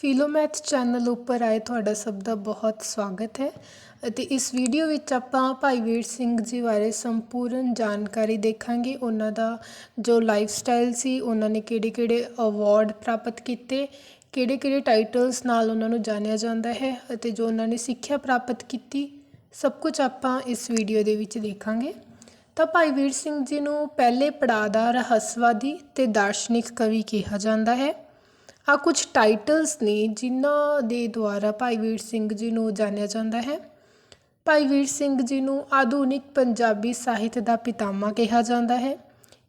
ਫਿਲੋਮੈਥ channel ਉੱਪਰ ਆਏ ਤੁਹਾਡਾ ਸਭ ਦਾ ਬਹੁਤ ਸਵਾਗਤ ਹੈ ਅਤੇ ਇਸ ਵੀਡੀਓ ਵਿੱਚ ਆਪਾਂ ਭਾਈ ਵੀਰ ਸਿੰਘ ਜੀ ਬਾਰੇ ਸੰਪੂਰਨ ਜਾਣਕਾਰੀ ਦੇਖਾਂਗੇ। ਉਹਨਾਂ ਦਾ ਜੋ ਲਾਈਫ ਸਟਾਈਲ ਸੀ, ਉਹਨਾਂ ਨੇ ਕਿਹੜੇ ਕਿਹੜੇ ਅਵਾਰਡ ਪ੍ਰਾਪਤ ਕੀਤੇ, ਕਿਹੜੇ ਕਿਹੜੇ ਟਾਈਟਲਸ ਨਾਲ ਉਹਨਾਂ ਨੂੰ ਜਾਣਿਆ ਜਾਂਦਾ ਹੈ ਅਤੇ ਜੋ ਉਹਨਾਂ ਨੇ ਸਿੱਖਿਆ ਪ੍ਰਾਪਤ ਕੀਤੀ, ਸਭ ਕੁਝ ਆਪਾਂ ਇਸ ਵੀਡੀਓ ਦੇ ਵਿੱਚ ਦੇਖਾਂਗੇ। ਤਾਂ ਭਾਈ ਵੀਰ ਸਿੰਘ ਜੀ ਨੂੰ ਪਹਿਲੇ ਪੜਾਅ ਦਾ ਰਹੱਸਵਾਦੀ ਤੇ ਦਾਰਸ਼ਨਿਕ ਕਵੀ ਕਿਹਾ ਜਾਂਦਾ ਹੈ। ਆਹ ਕੁਝ ਟਾਈਟਲਸ ਨੇ ਜਿਨ੍ਹਾਂ ਦੇ ਦੁਆਰਾ ਭਾਈ ਵੀਰ ਸਿੰਘ ਜੀ ਨੂੰ ਜਾਣਿਆ ਜਾਂਦਾ ਹੈ। ਭਾਈ ਵੀਰ ਸਿੰਘ ਜੀ ਨੂੰ ਆਧੁਨਿਕ ਪੰਜਾਬੀ ਸਾਹਿਤ ਦਾ ਪਿਤਾਮਾ ਕਿਹਾ ਜਾਂਦਾ ਹੈ।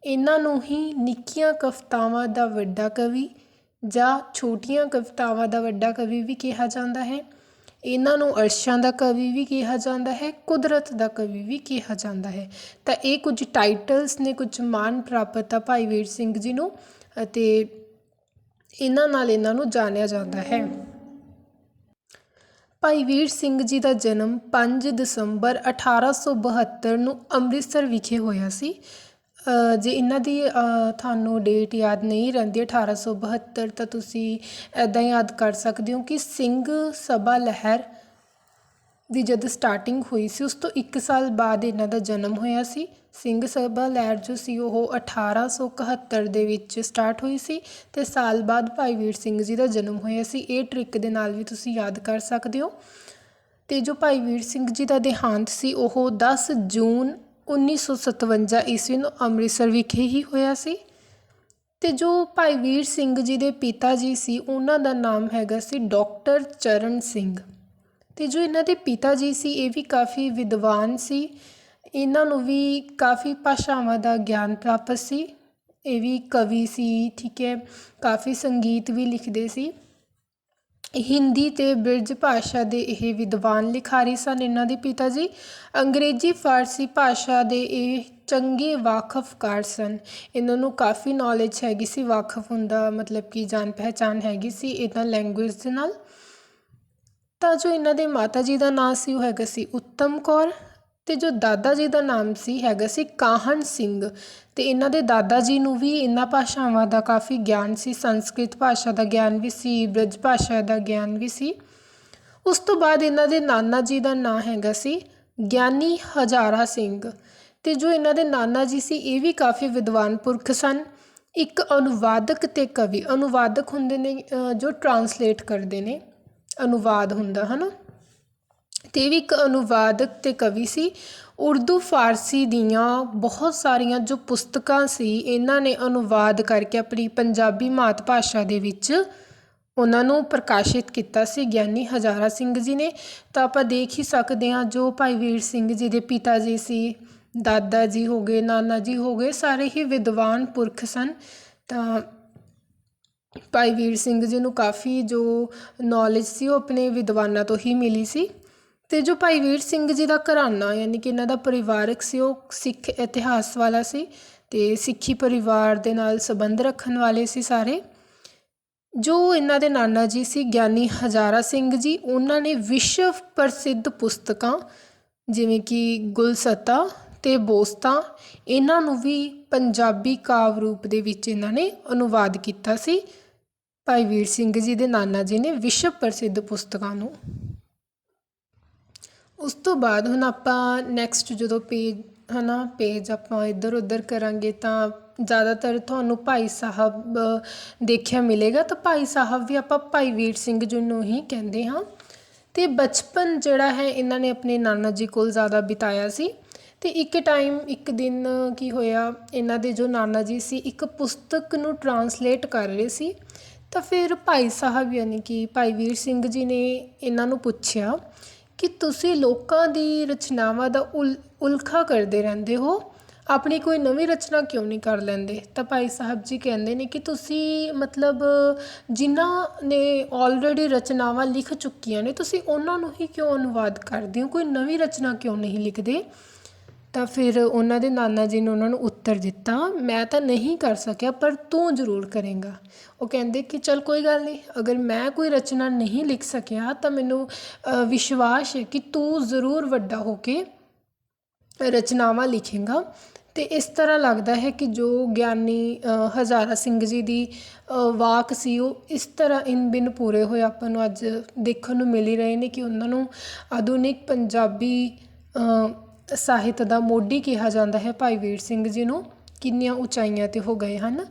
ਇਹਨਾਂ ਨੂੰ ਹੀ ਨਿੱਕੀਆਂ ਕਵਿਤਾਵਾਂ ਦਾ ਵੱਡਾ ਕਵੀ ਜਾਂ ਛੋਟੀਆਂ ਕਵਿਤਾਵਾਂ ਦਾ ਵੱਡਾ ਕਵੀ ਵੀ ਕਿਹਾ ਜਾਂਦਾ ਹੈ। ਇਹਨਾਂ ਨੂੰ ਅਰਸ਼ਾਂ ਦਾ ਕਵੀ ਵੀ ਕਿਹਾ ਜਾਂਦਾ ਹੈ, ਕੁਦਰਤ ਦਾ ਕਵੀ ਵੀ ਕਿਹਾ ਜਾਂਦਾ ਹੈ। ਤਾਂ ਇਹ ਕੁਝ ਟਾਈਟਲਸ ਨੇ, ਕੁਝ ਮਾਣ ਪ੍ਰਾਪਤ ਆ ਭਾਈ ਵੀਰ ਸਿੰਘ ਜੀ ਨੂੰ ਅਤੇ ਇਹਨਾਂ ਨਾਲ ਇਹਨਾਂ ਨੂੰ ਜਾਣਿਆ ਜਾਂਦਾ ਹੈ। ਭਾਈ ਵੀਰ ਸਿੰਘ ਜੀ ਦਾ ਜਨਮ 5 ਦਸੰਬਰ 1872 ਨੂੰ ਅੰਮ੍ਰਿਤਸਰ ਵਿਖੇ ਹੋਇਆ ਸੀ। ਜੇ ਇਹਨਾਂ ਦੀ ਤੁਹਾਨੂੰ ਡੇਟ ਯਾਦ ਨਹੀਂ ਰਹਿੰਦੀ 1872 ਤਾਂ ਤੁਸੀਂ ਐਦਾਂ ਯਾਦ ਕਰ ਸਕਦੇ ਹੋ ਕਿ ਸਿੰਘ ਸਭਾ ਲਹਿਰ ਦੀ ਜਦ ਸਟਾਰਟਿੰਗ ਹੋਈ ਸੀ, ਉਸ ਤੋਂ 1 ਸਾਲ ਬਾਅਦ ਇਹਨਾਂ ਦਾ ਜਨਮ ਹੋਇਆ ਸੀ। ਸਿੰਘ ਸਭਾ ਲਹਿਰ ਜੋ ਸੀ, ਉਹ 1871 ਦੇ ਵਿੱਚ ਸਟਾਰਟ ਹੋਈ ਸੀ ਤੇ ਸਾਲ ਬਾਅਦ ਭਾਈ ਵੀਰ ਸਿੰਘ ਜੀ ਦਾ ਜਨਮ ਹੋਇਆ ਸੀ। ਇਹ ਟ੍ਰਿਕ ਦੇ ਨਾਲ ਵੀ ਤੁਸੀਂ ਯਾਦ ਕਰ ਸਕਦੇ ਹੋ। ਤੇ ਜੋ ਭਾਈ ਵੀਰ ਸਿੰਘ ਜੀ ਦਾ ਦੇਹਾਂਤ ਸੀ, ਉਹ 10 ਜੂਨ 1957 ਈਸਵੀ ਨੂੰ ਅੰਮ੍ਰਿਤਸਰ ਵਿਖੇ ਹੀ ਹੋਇਆ ਸੀ। ਤੇ ਜੋ ਭਾਈ ਵੀਰ ਸਿੰਘ ਜੀ ਦੇ ਪਿਤਾ ਜੀ ਸੀ, ਉਹਨਾਂ ਦਾ ਨਾਮ ਹੈਗਾ ਸੀ ਡਾਕਟਰ ਚਰਨ ਸਿੰਘ। ਅਤੇ ਜੋ ਇਹਨਾਂ ਦੇ ਪਿਤਾ ਜੀ ਸੀ, ਇਹ ਵੀ ਕਾਫੀ ਵਿਦਵਾਨ ਸੀ। ਇਹਨਾਂ ਨੂੰ ਵੀ ਕਾਫੀ ਭਾਸ਼ਾਵਾਂ ਦਾ ਗਿਆਨ ਪ੍ਰਾਪਤ ਸੀ। ਇਹ ਵੀ ਕਵੀ ਸੀ, ਠੀਕ ਹੈ, ਕਾਫੀ ਸੰਗੀਤ ਵੀ ਲਿਖਦੇ ਸੀ। ਹਿੰਦੀ ਤੇ ਬ੍ਰਿਜ ਭਾਸ਼ਾ ਦੇ ਇਹ ਵਿਦਵਾਨ ਲਿਖਾਰੀ ਸਨ ਇਹਨਾਂ ਦੇ ਪਿਤਾ ਜੀ। ਅੰਗਰੇਜ਼ੀ, ਫਾਰਸੀ ਭਾਸ਼ਾ ਦੇ ਇਹ ਚੰਗੇ ਵਾਕਫਕਾਰ ਸਨ। ਇਹਨਾਂ ਨੂੰ ਕਾਫੀ ਨੌਲੇਜ ਹੈਗੀ ਸੀ, ਵਾਕਫ ਹੁੰਦਾ ਮਤਲਬ ਕਿ ਜਾਣ ਪਹਿਚਾਨ ਹੈਗੀ ਸੀ, ਇਹਨਾਂ ਲੈਂਗੁਏਜ ਦੇ ਨਾਲ। ਤਾਂ ਜੋ ਇਹਨਾਂ ਦੇ ਮਾਤਾ ਜੀ ਦਾ ਨਾਂ ਸੀ, ਉਹ ਹੈਗਾ ਸੀ ਉੱਤਮ ਕੌਰ ਅਤੇ ਜੋ ਦਾਦਾ ਜੀ ਦਾ ਨਾਮ ਸੀ, ਹੈਗਾ ਸੀ ਕਾਹਨ ਸਿੰਘ। ਅਤੇ ਇਹਨਾਂ ਦੇ ਦਾਦਾ ਜੀ ਨੂੰ ਵੀ ਇਹਨਾਂ ਭਾਸ਼ਾਵਾਂ ਦਾ ਕਾਫੀ ਗਿਆਨ ਸੀ, ਸੰਸਕ੍ਰਿਤ ਭਾਸ਼ਾ ਦਾ ਗਿਆਨ ਵੀ ਸੀ, ਬ੍ਰਜ ਭਾਸ਼ਾ ਦਾ ਗਿਆਨ ਵੀ ਸੀ। ਉਸ ਤੋਂ ਬਾਅਦ ਇਹਨਾਂ ਦੇ ਨਾਨਾ ਜੀ ਦਾ ਨਾਂ ਹੈਗਾ ਸੀ ਗਿਆਨੀ ਹਜ਼ਾਰਾ ਸਿੰਘ। ਤੇ ਜੋ ਇਹਨਾਂ ਦੇ ਨਾਨਾ ਜੀ ਸੀ, ਇਹ ਵੀ ਕਾਫੀ ਵਿਦਵਾਨ ਪੁਰਖ ਸਨ। ਇੱਕ ਅਨੁਵਾਦਕ ਤੇ ਕਵੀ, ਅਨੁਵਾਦਕ ਹੁੰਦੇ ਨੇ ਜੋ ਟਰਾਂਸਲੇਟ ਕਰਦੇ ਨੇ। ਅਨੁਵਾਦ ਹੁੰਦਾ, ਹਨਾ? ਤੇ ਇਹ ਵੀ ਇੱਕ ਅਨੁਵਾਦਕ ਤੇ ਕਵੀ ਸੀ। ਉਰਦੂ, ਫਾਰਸੀ ਦੀਆਂ ਬਹੁਤ ਸਾਰੀਆਂ ਜੋ ਪੁਸਤਕਾਂ ਸੀ, ਇਹਨਾਂ ਨੇ ਅਨੁਵਾਦ ਕਰਕੇ ਆਪਣੀ ਪੰਜਾਬੀ ਮਾਤ ਭਾਸ਼ਾ ਦੇ ਵਿੱਚ ਉਹਨਾਂ ਨੂੰ ਪ੍ਰਕਾਸ਼ਿਤ ਕੀਤਾ ਸੀ, ਗਿਆਨੀ ਹਜ਼ਾਰਾ ਸਿੰਘ ਜੀ ਨੇ। ਤਾਂ ਆਪਾਂ ਦੇਖ ਹੀ ਸਕਦੇ ਹਾਂ ਜੋ ਭਾਈ ਵੀਰ ਸਿੰਘ ਜੀ ਦੇ ਪਿਤਾ ਜੀ ਸੀ, ਦਾਦਾ ਜੀ ਹੋ ਗਏ, ਨਾਨਾ ਜੀ ਹੋ ਗਏ, ਸਾਰੇ ਹੀ ਵਿਦਵਾਨ ਪੁਰਖ ਸਨ। ਤਾਂ ਭਾਈ ਵੀਰ ਸਿੰਘ ਜੀ ਨੂੰ ਕਾਫੀ ਜੋ ਨੌਲੇਜ ਸੀ, ਉਹ ਆਪਣੇ ਵਿਦਵਾਨਾਂ ਤੋਂ ਹੀ ਮਿਲੀ ਸੀ। ਅਤੇ ਜੋ ਭਾਈ ਵੀਰ ਸਿੰਘ ਜੀ ਦਾ ਘਰਾਣਾ ਯਾਨੀ ਕਿ ਇਹਨਾਂ ਦਾ ਪਰਿਵਾਰਕ ਸੀ, ਉਹ ਸਿੱਖ ਇਤਿਹਾਸ ਵਾਲਾ ਸੀ ਅਤੇ ਸਿੱਖੀ ਪਰਿਵਾਰ ਦੇ ਨਾਲ ਸੰਬੰਧ ਰੱਖਣ ਵਾਲੇ ਸੀ ਸਾਰੇ। ਜੋ ਇਹਨਾਂ ਦੇ ਨਾਨਾ ਜੀ ਸੀ, ਗਿਆਨੀ ਹਜ਼ਾਰਾ ਸਿੰਘ ਜੀ, ਉਹਨਾਂ ਨੇ ਵਿਸ਼ਵ ਪ੍ਰਸਿੱਧ ਪੁਸਤਕਾਂ ਜਿਵੇਂ ਕਿ ਗੁਲਸਤਾ ਤੇ ਬੋਸਤਾ, ਇਹਨਾਂ ਨੂੰ ਵੀ ਪੰਜਾਬੀ ਕਾਵ ਰੂਪ ਦੇ ਵਿੱਚ ਇਹਨਾਂ ਨੇ ਅਨੁਵਾਦ ਕੀਤਾ ਸੀ। ਭਾਈ ਵੀਰ ਸਿੰਘ ਜੀ ਦੇ ਨਾਨਾ ਜੀ ਨੇ ਵਿਸ਼ਵ ਪ੍ਰਸਿੱਧ ਪੁਸਤਕਾਂ ਨੂੰ। ਉਸ ਤੋਂ ਬਾਅਦ ਹੁਣ ਆਪਾਂ ਨੈਕਸਟ ਜਦੋਂ ਪੇਜ ਹਨਾ ਪੇਜ ਆਪਾਂ ਇੱਧਰ ਉੱਧਰ ਕਰਾਂਗੇ ਤਾਂ ਜ਼ਿਆਦਾਤਰ ਤੁਹਾਨੂੰ ਭਾਈ ਸਾਹਿਬ ਦੇਖਿਆ ਮਿਲੇਗਾ। ਤਾਂ ਭਾਈ ਸਾਹਿਬ ਵੀ ਆਪਾਂ ਭਾਈ ਵੀਰ ਸਿੰਘ ਜੀ ਨੂੰ ਹੀ ਕਹਿੰਦੇ ਹਾਂ। ਤੇ ਬਚਪਨ ਜਿਹੜਾ ਹੈ, ਇਹਨਾਂ ਨੇ ਆਪਣੇ ਨਾਨਾ ਜੀ ਕੋਲ ਜ਼ਿਆਦਾ ਬਿਤਾਇਆ ਸੀ। ਤੇ ਇੱਕ ਟਾਈਮ ਇੱਕ ਦਿਨ ਕੀ ਹੋਇਆ, ਇਹਨਾਂ ਦੇ ਜੋ ਨਾਨਾ ਜੀ ਸੀ, ਇੱਕ ਪੁਸਤਕ ਨੂੰ ਟਰਾਂਸਲੇਟ ਕਰ ਰਹੇ ਸੀ। ਤਾਂ ਫਿਰ ਭਾਈ ਸਾਹਿਬ ਯਾਨੀ ਕਿ ਭਾਈ ਵੀਰ ਸਿੰਘ ਜੀ ਨੇ ਇਹਨਾਂ ਨੂੰ ਪੁੱਛਿਆ ਕਿ ਤੁਸੀਂ ਲੋਕਾਂ ਦੀ ਰਚਨਾਵਾਂ ਦਾ ਉਲ, ਉਲਖਾ ਕਰਦੇ ਰਹਿੰਦੇ ਹੋ, ਆਪਣੀ ਕੋਈ ਨਵੀਂ ਰਚਨਾ ਕਿਉਂ ਨਹੀਂ ਕਰ ਲੈਂਦੇ? ਤਾਂ ਭਾਈ ਸਾਹਿਬ ਜੀ ਕਹਿੰਦੇ ਨੇ ਕਿ ਤੁਸੀਂ ਮਤਲਬ ਜਿਨ੍ਹਾਂ ਨੇ ਆਲਰੇਡੀ ਰਚਨਾਵਾਂ ਲਿਖ ਚੁੱਕੀਆਂ ਨੇ, ਤੁਸੀਂ ਉਹਨਾਂ ਨੂੰ ਹੀ ਕਿਉਂ ਅਨੁਵਾਦ ਕਰਦੇ ਹੋ? ਕੋਈ ਨਵੀਂ ਰਚਨਾ ਕਿਉਂ ਨਹੀਂ ਲਿਖਦੇ? ਤਾਂ ਫਿਰ ਉਹਨਾਂ ਦੇ ਨਾਨਾ ਜੀ ਨੇ ਉਹਨਾਂ ਨੂੰ ਉੱਤਰ ਦਿੱਤਾ, ਮੈਂ ਤਾਂ ਨਹੀਂ ਕਰ ਸਕਿਆ, ਪਰ ਤੂੰ ਜ਼ਰੂਰ ਕਰੇਂਗਾ। ਉਹ ਕਹਿੰਦੇ ਕਿ, ਚੱਲ ਕੋਈ ਗੱਲ ਨਹੀਂ, ਅਗਰ ਮੈਂ ਕੋਈ ਰਚਨਾ ਨਹੀਂ ਲਿਖ ਸਕਿਆ, ਤਾਂ ਮੈਨੂੰ ਵਿਸ਼ਵਾਸ ਹੈ ਕਿ ਤੂੰ ਜ਼ਰੂਰ ਵੱਡਾ ਹੋ ਕੇ ਰਚਨਾਵਾਂ ਲਿਖੇਗਾ। ਅਤੇ ਇਸ ਤਰ੍ਹਾਂ ਲੱਗਦਾ ਹੈ ਕਿ ਜੋ ਗਿਆਨੀ ਹਜ਼ਾਰਾ ਸਿੰਘ ਜੀ ਦੀ ਵਾਕ ਸੀ, ਉਹ ਇਸ ਤਰ੍ਹਾਂ ਇਨ ਬਿਨ ਪੂਰੇ ਹੋਏ ਆਪਾਂ ਨੂੰ ਅੱਜ ਦੇਖਣ ਨੂੰ ਮਿਲ ਹੀ ਰਹੇ ਨੇ ਕਿ ਉਹਨਾਂ ਨੂੰ ਆਧੁਨਿਕ ਪੰਜਾਬੀ ਸਾਹਿਤ ਦਾ ਮੋਢੀ ਕਿਹਾ ਜਾਂਦਾ ਹੈ ਭਾਈ ਵੀਰ ਸਿੰਘ ਜੀ ਨੂੰ, ਕਿੰਨੀਆਂ ਉਚਾਈਆਂ 'ਤੇ ਹੋ ਗਏ ਹਨ।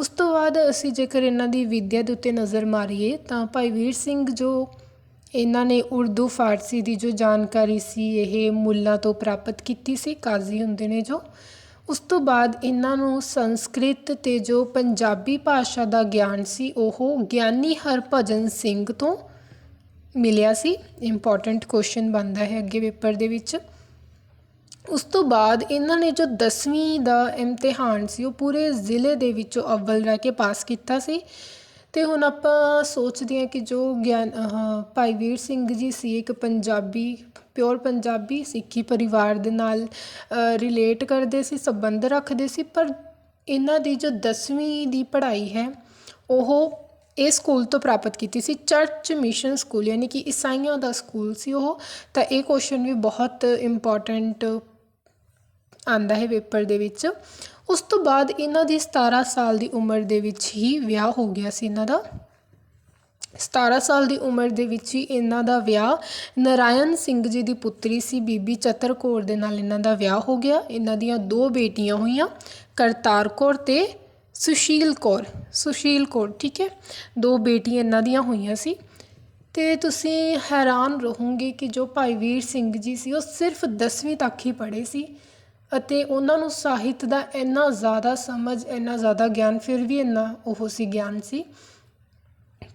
ਉਸ ਤੋਂ ਬਾਅਦ ਅਸੀਂ ਜੇਕਰ ਇਹਨਾਂ ਦੀ ਵਿੱਦਿਆ ਦੇ ਉੱਤੇ ਨਜ਼ਰ ਮਾਰੀਏ, ਤਾਂ ਭਾਈ ਵੀਰ ਸਿੰਘ ਜੋ ਇਹਨਾਂ ਨੇ ਉਰਦੂ, ਫਾਰਸੀ ਦੀ ਜੋ ਜਾਣਕਾਰੀ ਸੀ, ਇਹ ਮੁੱਲਾਂ ਤੋਂ ਪ੍ਰਾਪਤ ਕੀਤੀ ਸੀ, ਕਾਜ਼ੀ ਹੁੰਦੇ ਨੇ ਜੋ, ਉਸ ਤੋਂ ਬਾਅਦ ਇਹਨਾਂ ਨੂੰ ਸੰਸਕ੍ਰਿਤ ਅਤੇ ਜੋ ਪੰਜਾਬੀ ਭਾਸ਼ਾ ਦਾ ਗਿਆਨ ਸੀ, ਉਹ ਗਿਆਨੀ ਹਰਭਜਨ ਸਿੰਘ ਤੋਂ ਮਿਲਿਆ ਸੀ। ਇੰਪੋਰਟੈਂਟ ਕੁਐਸਚਨ ਬਣਦਾ ਹੈ ਅੱਗੇ ਪੇਪਰ ਦੇ ਵਿੱਚ। ਉਸ ਤੋਂ ਬਾਅਦ ਇਹਨਾਂ ਨੇ ਜੋ 10ਵੀਂ ਦਾ ਇਮਤਿਹਾਨ ਸੀ, ਉਹ ਪੂਰੇ ਜ਼ਿਲ੍ਹੇ ਦੇ ਵਿੱਚੋਂ ਅਵਲ ਰਹਿ ਕੇ ਪਾਸ ਕੀਤਾ ਸੀ। ਅਤੇ ਹੁਣ ਆਪਾਂ ਸੋਚਦੇ ਹਾਂ ਕਿ ਜੋ ਗਿਆਨ ਭਾਈ ਵੀਰ ਸਿੰਘ ਜੀ ਸੀ, ਇੱਕ ਪੰਜਾਬੀ, ਪਿਓਰ ਪੰਜਾਬੀ ਸਿੱਖੀ ਪਰਿਵਾਰ ਦੇ ਨਾਲ ਰਿਲੇਟ ਕਰਦੇ ਸੀ, ਸੰਬੰਧ ਰੱਖਦੇ ਸੀ, ਪਰ ਇਹਨਾਂ ਦੀ ਜੋ 10ਵੀਂ ਦੀ ਪੜ੍ਹਾਈ ਹੈ, ਉਹ ਇਸ ਸਕੂਲ ਤੋਂ ਪ੍ਰਾਪਤ ਕੀਤੀ ਸੀ, ਚਰਚ ਮਿਸ਼ਨ ਸਕੂਲ, ਯਾਨੀ ਕਿ ਈਸਾਈਆਂ ਦਾ ਸਕੂਲ ਸੀ ਉਹ। ਤਾਂ ਇਹ ਕੁਐਸਚਨ ਵੀ ਬਹੁਤ ਇੰਪੋਰਟੈਂਟ ਆਉਂਦਾ ਹੈ ਪੇਪਰ ਦੇ ਵਿੱਚ। ਉਸ ਤੋਂ ਬਾਅਦ ਇਹਨਾਂ ਦੀ 17 ਸਾਲ ਦੀ ਉਮਰ ਦੇ ਵਿੱਚ ਹੀ ਵਿਆਹ ਹੋ ਗਿਆ ਸੀ ਇਹਨਾਂ ਦਾ। 17 ਸਾਲ ਦੀ ਉਮਰ ਦੇ ਵਿੱਚ ਹੀ ਇਹਨਾਂ ਦਾ ਵਿਆਹ ਨਰਾਇਣ ਸਿੰਘ ਜੀ ਦੀ ਪੁੱਤਰੀ ਸੀ, ਬੀਬੀ ਚਤਰ ਕੌਰ ਦੇ ਨਾਲ ਇਹਨਾਂ ਦਾ ਵਿਆਹ ਹੋ ਗਿਆ। ਇਹਨਾਂ ਦੀਆਂ ਦੋ ਬੇਟੀਆਂ ਹੋਈਆਂ, ਕਰਤਾਰ ਕੌਰ ਤੇ ਸੁਸ਼ੀਲ ਕੌਰ। ਸੁਸ਼ੀਲ ਕੌਰ, ਠੀਕ ਹੈ? ਦੋ ਬੇਟੀਆਂ ਇਹਨਾਂ ਦੀਆਂ ਹੋਈਆਂ ਸੀ। ਤੇ ਤੁਸੀਂ ਹੈਰਾਨ ਰਹੋਗੇ ਕਿ ਜੋ ਭਾਈ ਵੀਰ ਸਿੰਘ ਜੀ ਸੀ, ਉਹ ਸਿਰਫ 10ਵੀਂ ਤੱਕ ਹੀ ਪੜ੍ਹੇ ਸੀ। ਅਤੇ ਉਹਨਾਂ ਨੂੰ ਸਾਹਿਤ ਦਾ ਇੰਨਾ ਜ਼ਿਆਦਾ ਸਮਝ, ਇੰਨਾ ਜ਼ਿਆਦਾ ਗਿਆਨ, ਫਿਰ ਵੀ ਇੰਨਾ ਉਹ ਸੀ ਗਿਆਨ ਸੀ।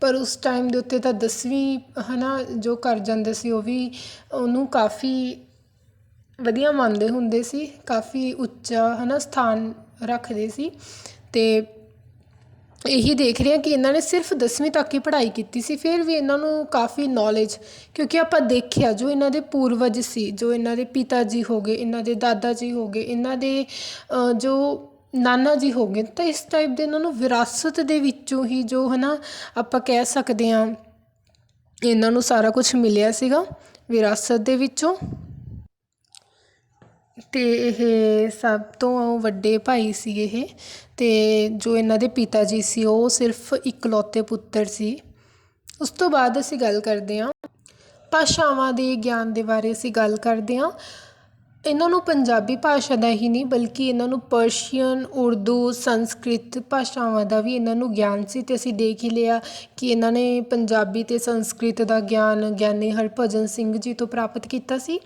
ਪਰ ਉਸ ਟਾਈਮ ਦੇ ਉੱਤੇ ਤਾਂ ਦਸਵੀਂ ਹੈ ਨਾ ਜੋ ਕਰ ਜਾਂਦੇ ਸੀ, ਉਹ ਵੀ ਉਹਨੂੰ ਕਾਫੀ ਵਧੀਆ ਮੰਨਦੇ ਹੁੰਦੇ ਸੀ, ਕਾਫੀ ਉੱਚਾ ਹੈ ਨਾ ਸਥਾਨ ਰੱਖਦੇ ਸੀ। ਅਤੇ ਇਹੀ ਦੇਖ ਰਹੇ ਹਾਂ ਕਿ ਇਹਨਾਂ ਨੇ ਸਿਰਫ ਦਸਵੀਂ ਤੱਕ ਹੀ ਪੜ੍ਹਾਈ ਕੀਤੀ ਸੀ, ਫਿਰ ਵੀ ਇਹਨਾਂ ਨੂੰ ਕਾਫੀ ਨੌਲੇਜ ਕਿਉਂਕਿ ਆਪਾਂ ਦੇਖਿਆ ਜੋ ਇਹਨਾਂ ਦੇ ਪੂਰਵਜ ਸੀ, ਜੋ ਇਹਨਾਂ ਦੇ ਪਿਤਾ ਜੀ ਹੋ ਗਏ, ਇਹਨਾਂ ਦੇ ਦਾਦਾ ਜੀ ਹੋ ਗਏ, ਇਹਨਾਂ ਦੇ ਜੋ ਨਾਨਾ ਜੀ ਹੋ ਗਏ, ਤਾਂ ਇਸ ਟਾਈਪ ਦੇ ਇਹਨਾਂ ਨੂੰ ਵਿਰਾਸਤ ਦੇ ਵਿੱਚੋਂ ਹੀ ਜੋ ਹੈ ਨਾ ਆਪਾਂ ਕਹਿ ਸਕਦੇ ਹਾਂ, ਇਹਨਾਂ ਨੂੰ ਸਾਰਾ ਕੁਝ ਮਿਲਿਆ ਸੀਗਾ ਵਿਰਾਸਤ ਦੇ ਵਿੱਚੋਂ। ਅਤੇ ਇਹ ਸਭ ਤੋਂ ਵੱਡੇ ਭਾਈ ਸੀ ਇਹ ਅਤੇ ਜੋ ਇਹਨਾਂ ਦੇ ਪਿਤਾ ਜੀ ਸੀ, ਉਹ ਸਿਰਫ ਇਕਲੌਤੇ ਪੁੱਤਰ ਸੀ। ਉਸ ਤੋਂ ਬਾਅਦ ਅਸੀਂ ਗੱਲ ਕਰਦੇ ਹਾਂ, ਭਾਸ਼ਾਵਾਂ ਦੇ ਗਿਆਨ ਦੇ ਬਾਰੇ ਅਸੀਂ ਗੱਲ ਕਰਦੇ ਹਾਂ। ਇਹਨਾਂ ਨੂੰ ਪੰਜਾਬੀ ਭਾਸ਼ਾ ਦਾ ਹੀ ਨਹੀਂ, ਬਲਕਿ ਇਹਨਾਂ ਨੂੰ ਪਰਸ਼ੀਅਨ ਉਰਦੂ ਸੰਸਕ੍ਰਿਤ ਭਾਸ਼ਾਵਾਂ ਦਾ ਵੀ ਇਹਨਾਂ ਨੂੰ ਗਿਆਨ ਸੀ ਅਤੇ ਅਸੀਂ ਦੇਖ ਹੀ ਲਿਆ ਕਿ ਇਹਨਾਂ ਨੇ ਪੰਜਾਬੀ ਅਤੇ ਸੰਸਕ੍ਰਿਤ ਦਾ ਗਿਆਨ, ਗਿਆਨੀ ਹਰਭਜਨ ਸਿੰਘ ਜੀ ਤੋਂ ਪ੍ਰਾਪਤ ਕੀਤਾ ਸੀ।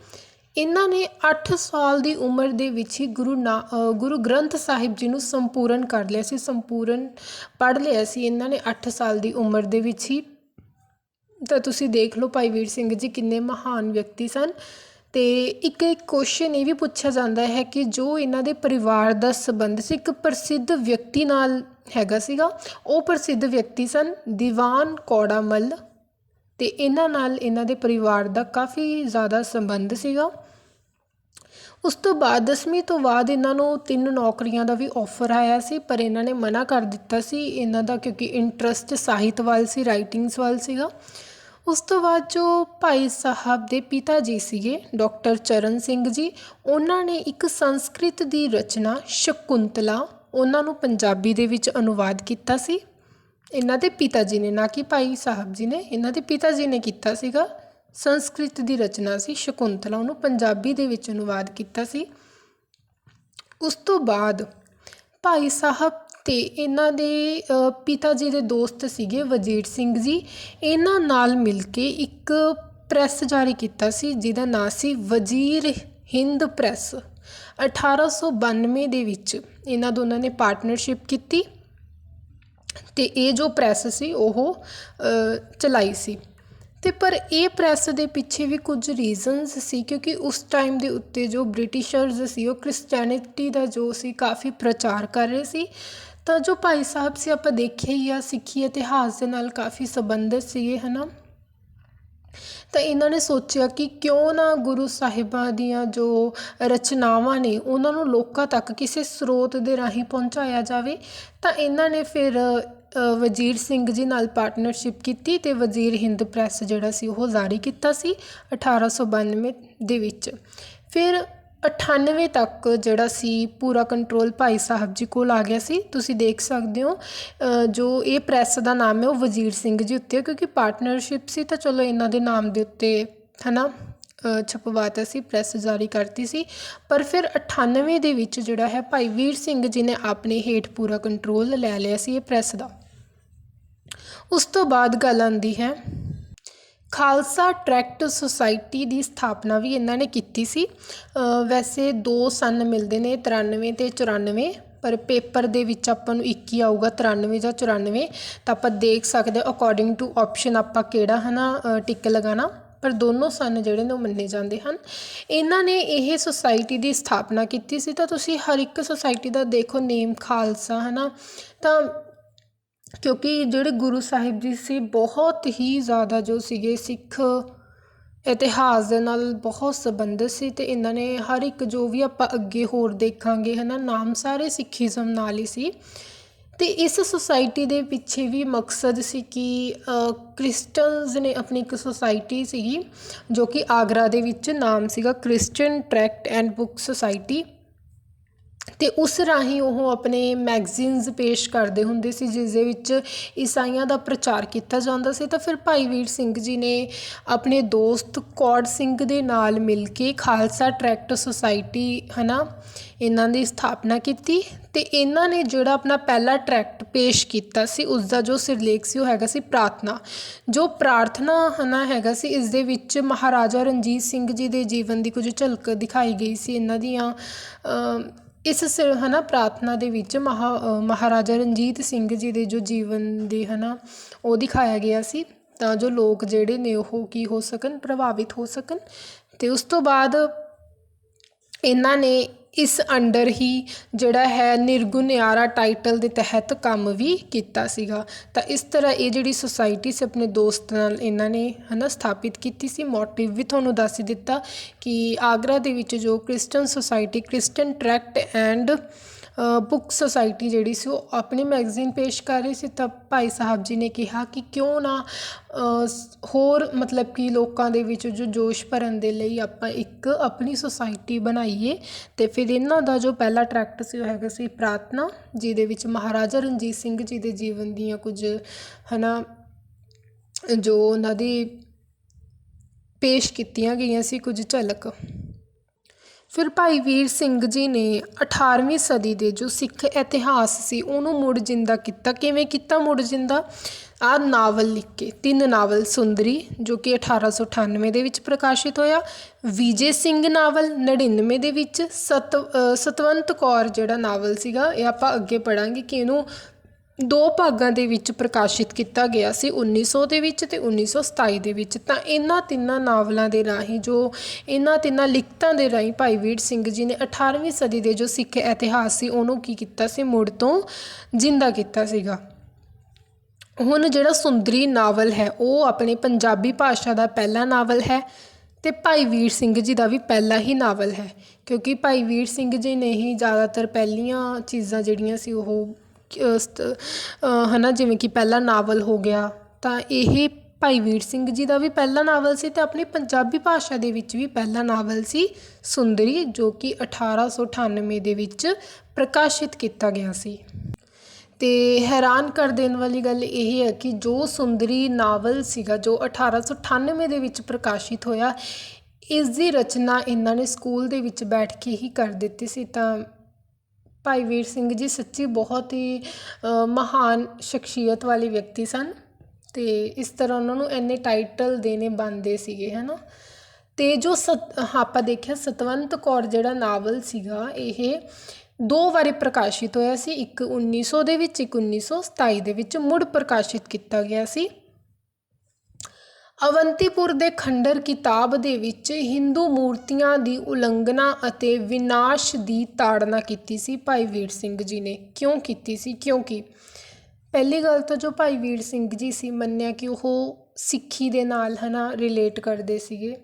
ਇਹਨਾਂ ਨੇ 8 ਸਾਲ ਦੀ ਉਮਰ ਦੇ ਵਿੱਚ ਹੀ ਗੁਰੂ ਨਾ ਗੁਰੂ ਗ੍ਰੰਥ ਸਾਹਿਬ ਜੀ ਨੂੰ ਸੰਪੂਰਨ ਕਰ ਲਿਆ ਸੀ, ਸੰਪੂਰਨ ਪੜ੍ਹ ਲਿਆ ਸੀ। ਇਹਨਾਂ ਨੇ 8 ਸਾਲ ਦੀ ਉਮਰ ਦੇ ਵਿੱਚ ਹੀ ਤਾਂ ਤੁਸੀਂ ਦੇਖ ਲਓ ਭਾਈ ਵੀਰ ਸਿੰਘ ਜੀ ਕਿੰਨੇ ਮਹਾਨ ਵਿਅਕਤੀ ਸਨ। ਅਤੇ ਇੱਕ ਇੱਕ ਕੁਐਸਚਨ ਇਹ ਵੀ ਪੁੱਛਿਆ ਜਾਂਦਾ ਹੈ ਕਿ ਜੋ ਇਹਨਾਂ ਦੇ ਪਰਿਵਾਰ ਦਾ ਸੰਬੰਧ ਸੀ, ਇੱਕ ਪ੍ਰਸਿੱਧ ਵਿਅਕਤੀ ਨਾਲ ਹੈਗਾ ਸੀਗਾ। ਉਹ ਪ੍ਰਸਿੱਧ ਵਿਅਕਤੀ ਸਨ ਦੀਵਾਨ ਕੌੜਾ ਮੱਲ ਅਤੇ ਇਹਨਾਂ ਨਾਲ ਇਹਨਾਂ ਦੇ ਪਰਿਵਾਰ ਦਾ ਕਾਫੀ ਜ਼ਿਆਦਾ ਸੰਬੰਧ ਸੀਗਾ। ਉਸ ਤੋਂ ਬਾਅਦ ਦਸਵੀਂ ਤੋਂ ਬਾਅਦ ਇਹਨਾਂ ਨੂੰ ਤਿੰਨ ਨੌਕਰੀਆਂ ਦਾ ਵੀ ਆਫਰ ਆਇਆ ਸੀ, ਪਰ ਇਹਨਾਂ ਨੇ ਮਨਾ ਕਰ ਦਿੱਤਾ ਸੀ। ਇਹਨਾਂ ਦਾ ਕਿਉਂਕਿ ਇੰਟਰਸਟ ਸਾਹਿਤ ਵੱਲ ਸੀ ਰਾਈਟਿੰਗਸ ਵੱਲ ਸੀਗਾ। ਉਸ ਤੋਂ ਬਾਅਦ ਜੋ ਭਾਈ ਸਾਹਿਬ ਦੇ ਪਿਤਾ ਜੀ ਸੀਗੇ ਡਾਕਟਰ ਚਰਨ ਸਿੰਘ ਜੀ, ਉਹਨਾਂ ਨੇ ਇੱਕ ਸੰਸਕ੍ਰਿਤ ਦੀ ਰਚਨਾ ਸ਼ਕੁੰਤਲਾ, ਉਹਨਾਂ ਨੂੰ ਪੰਜਾਬੀ ਦੇ ਵਿੱਚ ਅਨੁਵਾਦ ਕੀਤਾ ਸੀ। ਇਹਨਾਂ ਦੇ ਪਿਤਾ ਜੀ ਨੇ, ਨਾ ਕਿ ਭਾਈ ਸਾਹਿਬ ਜੀ ਨੇ, ਇਹਨਾਂ ਦੇ ਪਿਤਾ ਜੀ ਨੇ ਕੀਤਾ ਸੀਗਾ। ਸੰਸਕ੍ਰਿਤ ਦੀ ਰਚਨਾ ਸੀ, ਸ਼ਕੁੰਤਲਾ, ਉਹਨੂੰ ਪੰਜਾਬੀ ਦੇ ਵਿੱਚ ਅਨੁਵਾਦ ਕੀਤਾ ਸੀ। ਉਸ ਤੋਂ ਬਾਅਦ ਭਾਈ ਸਾਹਿਬ ਤੇ ਇਹਨਾਂ ਦੇ ਪਿਤਾ ਜੀ ਦੇ ਦੋਸਤ ਸੀਗੇ ਵਜੀਰ ਸਿੰਘ ਜੀ। ਇਹਨਾਂ ਨਾਲ ਮਿਲ ਕੇ ਇੱਕ ਪ੍ਰੈਸ ਜਾਰੀ ਕੀਤਾ ਸੀ, ਜਿਹਦਾ ਨਾਂ ਸੀ ਵਜ਼ੀਰ ਹਿੰਦ ਪ੍ਰੈਸ। 1892 ਦੇ ਵਿੱਚ ਇਹਨਾਂ ਦੋਨਾਂ ਨੇ ਪਾਰਟਨਰਸ਼ਿਪ ਕੀਤੀ। ਤੇ ਇਹ ਜੋ ਪ੍ਰੈਸ ਸੀ, ਉਹ ਚਲਾਈ ਸੀ। ਅਤੇ ਪਰ ਇਹ ਪ੍ਰੈਸ ਦੇ ਪਿੱਛੇ ਵੀ ਕੁਝ ਰੀਜ਼ਨਸ ਸੀ, ਕਿਉਂਕਿ ਉਸ ਟਾਈਮ ਦੇ ਉੱਤੇ ਜੋ ਬ੍ਰਿਟਿਸ਼ਰਸ ਸੀ, ਉਹ ਕ੍ਰਿਸਚੀਅਨਿਟੀ ਦਾ ਜੋ ਸੀ, ਕਾਫੀ ਪ੍ਰਚਾਰ ਕਰ ਰਹੇ ਸੀ। ਤਾਂ ਜੋ ਭਾਈ ਸਾਹਿਬ, ਸੀ ਆਪਾਂ ਦੇਖਿਆ ਹੀ ਆ, ਸਿੱਖੀ ਇਤਿਹਾਸ ਦੇ ਨਾਲ ਕਾਫੀ ਸੰਬੰਧਿਤ ਸੀਗੇ ਹੈ ਨਾ ਤਾਂ ਇਹਨਾਂ ਨੇ ਸੋਚਿਆ ਕਿ ਕਿਉਂ ਨਾ ਗੁਰੂ ਸਾਹਿਬਾਂ ਦੀਆਂ ਜੋ ਰਚਨਾਵਾਂ ਨੇ, ਉਹਨਾਂ ਨੂੰ ਲੋਕਾਂ ਤੱਕ ਕਿਸੇ ਸਰੋਤ ਦੇ ਰਾਹੀਂ ਪਹੁੰਚਾਇਆ ਜਾਵੇ। ਤਾਂ ਇਹਨਾਂ ਨੇ ਫਿਰ ਵਜ਼ੀਰ ਸਿੰਘ ਜੀ ਨਾਲ ਪਾਰਟਨਰਸ਼ਿਪ ਕੀਤੀ ਤੇ ਵਜ਼ੀਰ ਹਿੰਦ ਪ੍ਰੈਸ ਜਿਹੜਾ ਸੀ ਉਹ ਜਾਰੀ ਕੀਤਾ ਸੀ 1892 ਦੇ ਵਿੱਚ। ਫਿਰ 98 ਤੱਕ ਜਿਹੜਾ ਸੀ ਪੂਰਾ ਕੰਟਰੋਲ ਭਾਈ ਸਾਹਿਬ ਜੀ ਕੋਲ ਆ ਗਿਆ ਸੀ। ਤੁਸੀਂ ਦੇਖ ਸਕਦੇ ਹੋ ਜੋ ਇਹ ਪ੍ਰੈਸ ਦਾ ਨਾਮ ਹੈ ਉਹ ਵਜ਼ੀਰ ਸਿੰਘ ਜੀ ਉੱਤੇ ਹੈ ਕਿਉਂਕਿ ਪਾਰਟਨਰਸ਼ਿਪ ਸੀ ਤਾਂ ਚਲੋ ਇਹਨਾਂ ਦੇ ਨਾਮ ਦੇ ਉੱਤੇ ਹਨਾ ਅ, ਛਪਵਾਤਾ ਸੀ ਪ੍ਰੈਸ ਜਾਰੀ ਕਰਤੀ ਸੀ। ਪਰ ਫਿਰ 98 ਦੇ ਵਿੱਚ ਜਿਹੜਾ ਹੈ ਭਾਈ ਵੀਰ ਸਿੰਘ ਜੀ ਨੇ ਆਪਣੇ ਹੇਠ ਪੂਰਾ ਕੰਟਰੋਲ ਲੈ ਲਿਆ ਸੀ ਇਹ ਪ੍ਰੈਸ ਦਾ। ਉਸ ਤੋਂ ਬਾਅਦ ਗੱਲ ਆਉਂਦੀ ਹੈ ਖਾਲਸਾ ਟਰੈਕਟ ਸੁਸਾਇਟੀ ਦੀ ਸਥਾਪਨਾ ਵੀ ਇਹਨਾਂ ਨੇ ਕੀਤੀ ਸੀ। ਵੈਸੇ ਦੋ ਸੰਨ ਮਿਲਦੇ ਨੇ 93 ਤੇ 94 ਪਰ ਪੇਪਰ ਦੇ ਵਿੱਚ ਆਪਾਂ ਨੂੰ 21 ਆਊਗਾ 93 ਜਾਂ 94 ਤਾਂ ਆਪਾਂ ਦੇਖ ਸਕਦੇ ਅਕੋਰਡਿੰਗ ਟੂ ਆਪਸ਼ਨ ਆਪਾਂ ਕਿਹੜਾ ਹਨਾ ਅ, ਟਿਕ ਲਗਾਣਾ ਪਰ ਦੋਨੋਂ ਸੰਨ ਜਿਹੜੇ ਨੇ ਉਹ ਮੰਨੇ ਜਾਂਦੇ ਹਨ। ਇਹਨਾਂ ਨੇ ਇਹ ਸੁਸਾਇਟੀ ਦੀ ਸਥਾਪਨਾ ਕੀਤੀ ਸੀ। ਤਾਂ ਤੁਸੀਂ ਹਰ ਇੱਕ ਸੁਸਾਇਟੀ ਦਾ ਦੇਖੋ ਨੇਮ ਖਾਲਸਾ ਹਨਾ। ਤਾਂ ਕਿਉਂਕਿ ਜਿਹੜੇ ਗੁਰੂ ਸਾਹਿਬ ਜੀ ਸੀ, ਬਹੁਤ ਹੀ ਜ਼ਿਆਦਾ ਜੋ ਸੀਗੇ ਸਿੱਖ ਇਤਿਹਾਸ ਦੇ ਨਾਲ ਬਹੁਤ ਸੰਬੰਧਿਤ ਸੀ ਅਤੇ ਇਹਨਾਂ ਨੇ ਹਰ ਇੱਕ ਜੋ ਵੀ ਆਪਾਂ ਅੱਗੇ ਹੋਰ ਦੇਖਾਂਗੇ ਹੈ ਨਾ ਨਾਮ ਸਾਰੇ ਸਿੱਖੀਜ਼ਮ ਨਾਲ ਹੀ ਸੀ। ਅਤੇ ਇਸ ਸੁਸਾਇਟੀ ਦੇ ਪਿੱਛੇ ਵੀ ਮਕਸਦ ਸੀ ਕਿ ਕ੍ਰਿਸਚਨਸ ਨੇ ਆਪਣੀ ਇੱਕ ਸੁਸਾਇਟੀ ਸੀਗੀ ਜੋ ਕਿ ਆਗਰਾ ਦੇ ਵਿੱਚ ਨਾਮ ਸੀਗਾ Christian tract and book society. ਤੇ ਉਸ ਰਾਹੀਂ ਉਹ ਆਪਣੇ ਮੈਗਜ਼ੀਨਜ਼ ਪੇਸ਼ ਕਰਦੇ ਹੁੰਦੇ ਸੀ ਜਿਸ ਦੇ ਵਿੱਚ ਈਸਾਈਆਂ ਦਾ ਪ੍ਰਚਾਰ ਕੀਤਾ ਜਾਂਦਾ ਸੀ। ਤਾਂ ਫਿਰ ਭਾਈ ਵੀਰ ਸਿੰਘ ਜੀ ਨੇ ਆਪਣੇ ਦੋਸਤ ਕੌੜ ਸਿੰਘ ਦੇ ਨਾਲ ਮਿਲ ਕੇ ਖਾਲਸਾ ਟਰੈਕਟ ਸੁਸਾਇਟੀ ਹੈ ਨਾ ਇਹਨਾਂ ਦੀ ਸਥਾਪਨਾ ਕੀਤੀ ਅਤੇ ਇਹਨਾਂ ਨੇ ਜਿਹੜਾ ਆਪਣਾ ਪਹਿਲਾ ਟਰੈਕਟ ਪੇਸ਼ ਕੀਤਾ ਸੀ ਉਸ ਦਾ ਜੋ ਸਿਰਲੇਖ ਸੀ, ਉਹ ਹੈਗਾ ਸੀ ਪ੍ਰਾਰਥਨਾ। ਜੋ ਪ੍ਰਾਰਥਨਾ, ਹਨਾ, ਹੈਗਾ ਸੀ ਇਸ ਦੇ ਵਿੱਚ ਮਹਾਰਾਜਾ ਰਣਜੀਤ ਸਿੰਘ ਜੀ ਦੇ ਜੀਵਨ ਦੀ ਕੁਝ ਝਲਕ ਦਿਖਾਈ ਗਈ ਸੀ। ਇਹਨਾਂ ਦੀਆਂ ਇਸ ਸ ਹੈ ਨਾ ਪ੍ਰਾਰਥਨਾ ਦੇ ਵਿੱਚ ਮਹਾ ਮਹਾਰਾਜਾ ਰਣਜੀਤ ਸਿੰਘ ਜੀ ਦੇ ਜੋ ਜੀਵਨ ਦੇ ਹੈ ਨਾ ਉਹ ਦਿਖਾਇਆ ਗਿਆ ਸੀ। ਤਾਂ ਜੋ ਲੋਕ ਜਿਹੜੇ ਨੇ ਉਹ ਕੀ ਹੋ ਸਕਣ, ਪ੍ਰਭਾਵਿਤ ਹੋ ਸਕਣ। ਅਤੇ ਉਸ ਤੋਂ ਬਾਅਦ ਇਹਨਾਂ ਨੇ ਇਸ ਅੰਡਰ ਹੀ ਜਿਹੜਾ ਹੈ ਨਿਰਗੁਣਿਆਰਾ ਟਾਈਟਲ ਦੇ ਤਹਿਤ ਕੰਮ ਵੀ ਕੀਤਾ ਸੀਗਾ। ਤਾਂ ਇਸ ਤਰ੍ਹਾਂ ਇਹ ਜਿਹੜੀ ਸੁਸਾਇਟੀ ਸੀ, ਆਪਣੇ ਦੋਸਤ ਨਾਲ ਇਹਨਾਂ ਨੇ ਹੈ ਨਾ ਸਥਾਪਿਤ ਕੀਤੀ ਸੀ। ਮੋਟਿਵ ਵੀ ਤੁਹਾਨੂੰ ਦੱਸ ਦਿੱਤਾ ਕਿ ਆਗਰਾ ਦੇ ਵਿੱਚ ਜੋ Christian society Christian tract and book society ਜਿਹੜੀ ਸੀ ਉਹ ਆਪਣੀ ਮੈਗਜ਼ੀਨ ਪੇਸ਼ ਕਰ ਰਹੀ ਸੀ ਤਾਂ ਭਾਈ ਸਾਹਿਬ ਜੀ ਨੇ ਕਿਹਾ ਕਿ ਕਿਉਂ ਨਾ ਹੋਰ ਮਤਲਬ ਕਿ ਲੋਕਾਂ ਦੇ ਵਿੱਚ ਜੋ ਜੋਸ਼ ਭਰਨ ਦੇ ਲਈ ਆਪਾਂ ਇੱਕ ਆਪਣੀ ਸੁਸਾਇਟੀ ਬਣਾਈਏ। ਅਤੇ ਫਿਰ ਇਹਨਾਂ ਦਾ ਜੋ ਪਹਿਲਾ ਟਰੈਕਟ ਸੀ ਉਹ ਹੈਗਾ ਸੀ ਪ੍ਰਾਰਥਨਾ, ਜਿਹਦੇ ਵਿੱਚ ਮਹਾਰਾਜਾ ਰਣਜੀਤ ਸਿੰਘ ਜੀ ਦੇ ਜੀਵਨ ਦੀਆਂ ਕੁਝ ਹੈ ਨਾ ਜੋ ਉਹਨਾਂ ਦੀ ਪੇਸ਼ ਕੀਤੀਆਂ ਗਈਆਂ ਸੀ ਕੁਝ ਝਲਕ। ਫਿਰ ਭਾਈ ਵੀਰ ਸਿੰਘ ਜੀ ਨੇ 18ਵੀਂ ਸਦੀ ਦੇ ਜੋ ਸਿੱਖ ਇਤਿਹਾਸ ਸੀ, ਉਹਨੂੰ ਮੁੜ ਜਿੰਦਾ ਕੀਤਾ। ਕਿਵੇਂ ਕੀਤਾ ਮੁੜ ਜਿੰਦਾ? ਆ ਨਾਵਲ ਲਿਖ ਕੇ, ਤਿੰਨ ਨਾਵਲ ਸੁੰਦਰੀ, ਜੋ ਕਿ 1898 ਦੇ ਵਿੱਚ ਪ੍ਰਕਾਸ਼ਿਤ ਹੋਇਆ। ਵਿਜੇ ਸਿੰਘ ਨਾਵਲ 99 ਦੇ ਵਿੱਚ, ਸਤ ਸਤਵੰਤ ਕੌਰ ਜਿਹੜਾ ਨਾਵਲ ਸੀਗਾ, ਇਹ ਆਪਾਂ ਅੱਗੇ ਪੜਾਂਗੇ ਕਿ ਇਹਨੂੰ ਦੋ ਭਾਗਾਂ ਦੇ ਵਿੱਚ ਪ੍ਰਕਾਸ਼ਿਤ ਕੀਤਾ ਗਿਆ ਸੀ 1900 ਦੇ ਵਿੱਚ ਤੇ 1927 ਦੇ ਵਿੱਚ। ਤਾਂ ਇਹਨਾਂ ਤਿੰਨਾਂ ਨਾਵਲਾਂ ਦੇ ਰਾਹੀਂ ਜੋ ਇਹਨਾਂ ਤਿੰਨਾਂ ਲਿਖਤਾਂ ਦੇ ਰਾਹੀਂ ਭਾਈ ਵੀਰ ਸਿੰਘ ਜੀ ਨੇ 18ਵੀਂ ਸਦੀ ਦੇ ਜੋ ਸਿੱਖ ਇਤਿਹਾਸ ਸੀ, ਉਹਨੂੰ ਕੀ ਕੀਤਾ ਸੀ? ਮੁੜ ਤੋਂ ਜਿੰਦਾ ਕੀਤਾ ਸੀਗਾ। ਹੁਣ ਜਿਹੜਾ ਸੁੰਦਰੀ ਨਾਵਲ ਹੈ, ਉਹ ਆਪਣੇ ਪੰਜਾਬੀ ਭਾਸ਼ਾ ਦਾ ਪਹਿਲਾ ਨਾਵਲ ਹੈ ਤੇ ਭਾਈ ਵੀਰ ਸਿੰਘ ਜੀ ਦਾ ਵੀ ਪਹਿਲਾ ਹੀ ਨਾਵਲ ਹੈ। ਕਿਉਂਕਿ ਭਾਈ ਵੀਰ ਸਿੰਘ ਜੀ ਨੇ ਹੀ ਜ਼ਿਆਦਾਤਰ ਪਹਿਲੀਆਂ ਚੀਜ਼ਾਂ ਜਿਹੜੀਆਂ ਸੀ, ਉਹ ਹੈ ਨਾ ਜਿਵੇਂ ਕਿ ਪਹਿਲਾ ਨਾਵਲ ਹੋ ਗਿਆ, ਤਾਂ ਇਹ ਭਾਈ ਵੀਰ ਸਿੰਘ ਜੀ ਦਾ ਵੀ ਪਹਿਲਾ ਨਾਵਲ ਸੀ ਅਤੇ ਆਪਣੀ ਪੰਜਾਬੀ ਭਾਸ਼ਾ ਦੇ ਵਿੱਚ ਵੀ ਪਹਿਲਾ ਨਾਵਲ ਸੀ ਸੁੰਦਰੀ, ਜੋ ਕਿ 1898 ਦੇ ਵਿੱਚ ਪ੍ਰਕਾਸ਼ਿਤ ਕੀਤਾ ਗਿਆ ਸੀ। ਅਤੇ ਹੈਰਾਨ ਕਰ ਦੇਣ ਵਾਲੀ ਗੱਲ ਇਹ ਹੈ ਕਿ ਜੋ ਸੁੰਦਰੀ ਨਾਵਲ ਸੀਗਾ, ਜੋ 1898 ਦੇ ਵਿੱਚ ਪ੍ਰਕਾਸ਼ਿਤ ਹੋਇਆ, ਇਸ ਦੀ ਰਚਨਾ ਇਹਨਾਂ ਨੇ ਸਕੂਲ ਦੇ ਵਿੱਚ ਬੈਠ ਕੇ ਹੀ ਕਰ ਦਿੱਤੀ ਸੀ, ਤਾਂ ਭਾਈ ਵੀਰ ਸਿੰਘ ਜੀ ਸੱਚੀ ਬਹੁਤ ਹੀ ਮਹਾਨ ਸ਼ਖਸੀਅਤ ਵਾਲੇ ਵਿਅਕਤੀ ਸਨ ਅਤੇ ਇਸ ਤਰ੍ਹਾਂ ਉਹਨਾਂ ਨੂੰ ਇੰਨੇ ਟਾਈਟਲ ਦੇਣੇ ਬਣਦੇ ਸੀਗੇ ਹੈ ਨਾ ਅਤੇ ਜੋ ਸਤ ਹਾਂ, ਆਪਾਂ ਦੇਖਿਆ ਸਤਵੰਤ ਕੌਰ ਜਿਹੜਾ ਨਾਵਲ ਸੀਗਾ ਇਹ ਦੋ ਵਾਰੀ ਪ੍ਰਕਾਸ਼ਿਤ ਹੋਇਆ ਸੀ ਇੱਕ 1900 ਦੇ ਵਿੱਚ ਇੱਕ 1927 ਦੇ ਵਿੱਚ ਮੁੜ ਪ੍ਰਕਾਸ਼ਿਤ ਕੀਤਾ ਗਿਆ ਸੀ। ਅਵੰਤੀਪੁਰ ਦੇ ਖੰਡਰ ਕਿਤਾਬ ਦੇ ਵਿੱਚ ਹਿੰਦੂ ਮੂਰਤੀਆਂ ਦੀ ਉਲੰਘਣਾ ਅਤੇ ਵਿਨਾਸ਼ ਦੀ ਤਾੜਨਾ ਕੀਤੀ ਸੀ ਭਾਈ ਵੀਰ ਸਿੰਘ ਜੀ ਨੇ। ਕਿਉਂ ਕੀਤੀ ਸੀ? ਕਿਉਂਕਿ ਪਹਿਲੀ ਗੱਲ ਤਾਂ ਜੋ ਭਾਈ ਵੀਰ ਸਿੰਘ ਜੀ ਸੀ, ਮੰਨਿਆ ਕਿ ਉਹ ਸਿੱਖੀ ਦੇ ਨਾਲ ਹਨਾ ਰਿਲੇਟ ਕਰਦੇ ਸੀਗੇ।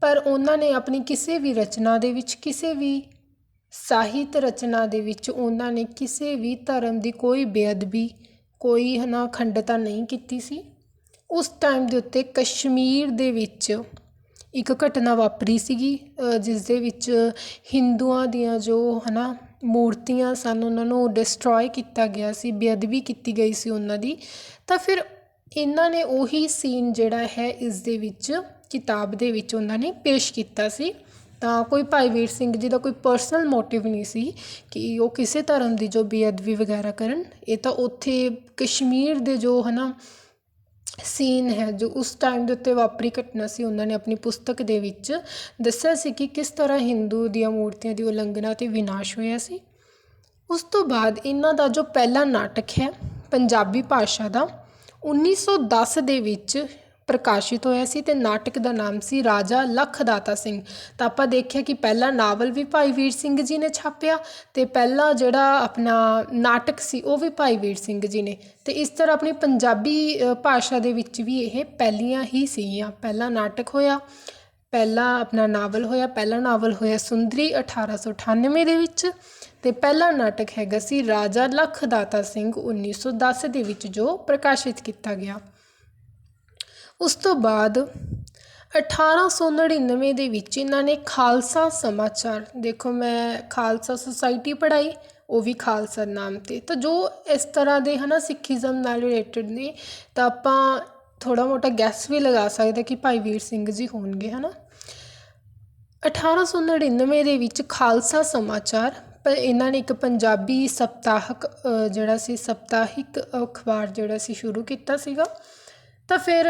ਪਰ ਉਹਨਾਂ ਨੇ ਆਪਣੀ ਕਿਸੇ ਵੀ ਰਚਨਾ ਦੇ ਵਿੱਚ, ਕਿਸੇ ਵੀ ਸਾਹਿਤ ਰਚਨਾ ਦੇ ਵਿੱਚ ਉਹਨਾਂ ਨੇ ਕਿਸੇ ਵੀ ਧਰਮ ਦੀ ਕੋਈ ਬੇਅਦਬੀ, ਕੋਈ ਹਨਾ ਖੰਡਤਾ ਨਹੀਂ ਕੀਤੀ ਸੀ। ਉਸ ਟਾਈਮ ਦੇ ਉੱਤੇ ਕਸ਼ਮੀਰ ਦੇ ਵਿੱਚ ਇੱਕ ਘਟਨਾ ਵਾਪਰੀ ਸੀਗੀ ਜਿਸ ਦੇ ਵਿੱਚ ਹਿੰਦੂਆਂ ਦੀਆਂ ਜੋ ਹੈ ਨਾ ਮੂਰਤੀਆਂ ਸਨ, ਉਹਨਾਂ ਨੂੰ ਡਿਸਟਰੋਏ ਕੀਤਾ ਗਿਆ ਸੀ, ਬੇਅਦਬੀ ਕੀਤੀ ਗਈ ਸੀ ਉਹਨਾਂ ਦੀ। ਤਾਂ ਫਿਰ ਇਹਨਾਂ ਨੇ ਉਹੀ ਸੀਨ ਜਿਹੜਾ ਹੈ, ਇਸ ਦੇ ਵਿੱਚ ਕਿਤਾਬ ਦੇ ਵਿੱਚ ਉਹਨਾਂ ਨੇ ਪੇਸ਼ ਕੀਤਾ ਸੀ। ਤਾਂ ਕੋਈ ਭਾਈ ਵੀਰ ਸਿੰਘ ਜੀ ਦਾ ਕੋਈ ਪਰਸਨਲ ਮੋਟਿਵ ਨਹੀਂ ਸੀ ਕਿ ਉਹ ਕਿਸੇ ਧਰਮ ਦੀ ਜੋ ਬੇਅਦਬੀ ਵਗੈਰਾ ਕਰਨ, ਇਹ ਤਾਂ ਉੱਥੇ ਕਸ਼ਮੀਰ ਦੇ ਜੋ ਹਨਾ ਸੀਨ ਹੈ ਜੋ ਉਸ ਟਾਈਮ ਦੇ ਉੱਤੇ ਵਾਪਰੀ ਘਟਨਾ ਸੀ, ਉਹਨਾਂ ਨੇ ਆਪਣੀ ਪੁਸਤਕ ਦੇ ਵਿੱਚ ਦੱਸਿਆ ਸੀ ਕਿ ਕਿਸ ਤਰ੍ਹਾਂ ਹਿੰਦੂ ਦੀਆਂ ਮੂਰਤੀਆਂ ਦੀ ਉਲੰਘਣਾ ਤੇ ਵਿਨਾਸ਼ ਹੋਇਆ ਸੀ। ਉਸ ਤੋਂ ਬਾਅਦ ਇਹਨਾਂ ਦਾ ਜੋ ਪਹਿਲਾ ਨਾਟਕ ਹੈ, ਪੰਜਾਬੀ ਭਾਸ਼ਾ ਦਾ 1910 ਦੇ ਵਿੱਚ ਪ੍ਰਕਾਸ਼ਿਤ ਹੋਇਆ ਸੀ ਤੇ ਨਾਟਕ ਦਾ ਨਾਮ ਸੀ ਰਾਜਾ ਲਖਦਾਤਾ ਸਿੰਘ। ਤਾਂ ਆਪਾਂ ਦੇਖਿਆ ਕਿ ਪਹਿਲਾ ਨਾਵਲ ਵੀ ਭਾਈ ਵੀਰ ਸਿੰਘ ਜੀ ਨੇ ਛਾਪਿਆ ਤੇ ਪਹਿਲਾ ਜਿਹੜਾ ਆਪਣਾ ਨਾਟਕ ਸੀ ਉਹ ਵੀ ਭਾਈ ਵੀਰ ਸਿੰਘ ਜੀ ਨੇ। ਤੇ ਇਸ ਤਰ੍ਹਾਂ ਆਪਣੀ ਪੰਜਾਬੀ ਭਾਸ਼ਾ ਦੇ ਵਿੱਚ ਵੀ ਇਹ ਪਹਿਲੀਆਂ ਹੀ ਸੀਗੀਆਂ। ਪਹਿਲਾ ਨਾਟਕ ਹੋਇਆ, ਪਹਿਲਾ ਆਪਣਾ ਨਾਵਲ ਹੋਇਆ, ਪਹਿਲਾ ਨਾਵਲ ਹੋਇਆ ਸੁੰਦਰੀ 1898 ਦੇ ਵਿੱਚ ਤੇ ਪਹਿਲਾ ਨਾਟਕ ਹੈਗਾ ਸੀ ਰਾਜਾ ਲਖਦਾਤਾ ਸਿੰਘ 1910 ਦੇ ਵਿੱਚ ਜੋ ਪ੍ਰਕਾਸ਼ਿਤ ਕੀਤਾ ਗਿਆ। ਉਸ ਤੋਂ ਬਾਅਦ 1899 ਦੇ ਵਿੱਚ ਇਹਨਾਂ ਨੇ ਖਾਲਸਾ ਸਮਾਚਾਰ, ਦੇਖੋ ਮੈਂ ਖਾਲਸਾ ਸੁਸਾਇਟੀ ਪੜ੍ਹਾਈ, ਉਹ ਵੀ ਖਾਲਸਾ ਨਾਮ ਤੇ। ਤਾਂ ਜੋ ਇਸ ਤਰ੍ਹਾਂ ਦੇ ਹੈ ਨਾ ਸਿੱਖੀਜ਼ਮ ਨਾਲ ਰਿਲੇਟਡ ਨੇ, ਤਾਂ ਆਪਾਂ ਥੋੜ੍ਹਾ ਮੋਟਾ ਗੈਸ ਵੀ ਲਗਾ ਸਕਦੇ ਕਿ ਭਾਈ ਵੀਰ ਸਿੰਘ ਜੀ ਹੋਣਗੇ ਹੈ ਹਨਾ 1899 ਦੇ ਵਿੱਚ ਖਾਲਸਾ ਸਮਾਚਾਰ, ਪਰ ਇਹਨਾਂ ਨੇ ਇੱਕ ਪੰਜਾਬੀ ਸਪਤਾਹਕ ਜਿਹੜਾ ਸੀ ਸਪਤਾਹਿਕ ਅਖਬਾਰ ਜਿਹੜਾ ਸੀ ਸ਼ੁਰੂ ਕੀਤਾ ਸੀਗਾ। ਤਾਂ ਫਿਰ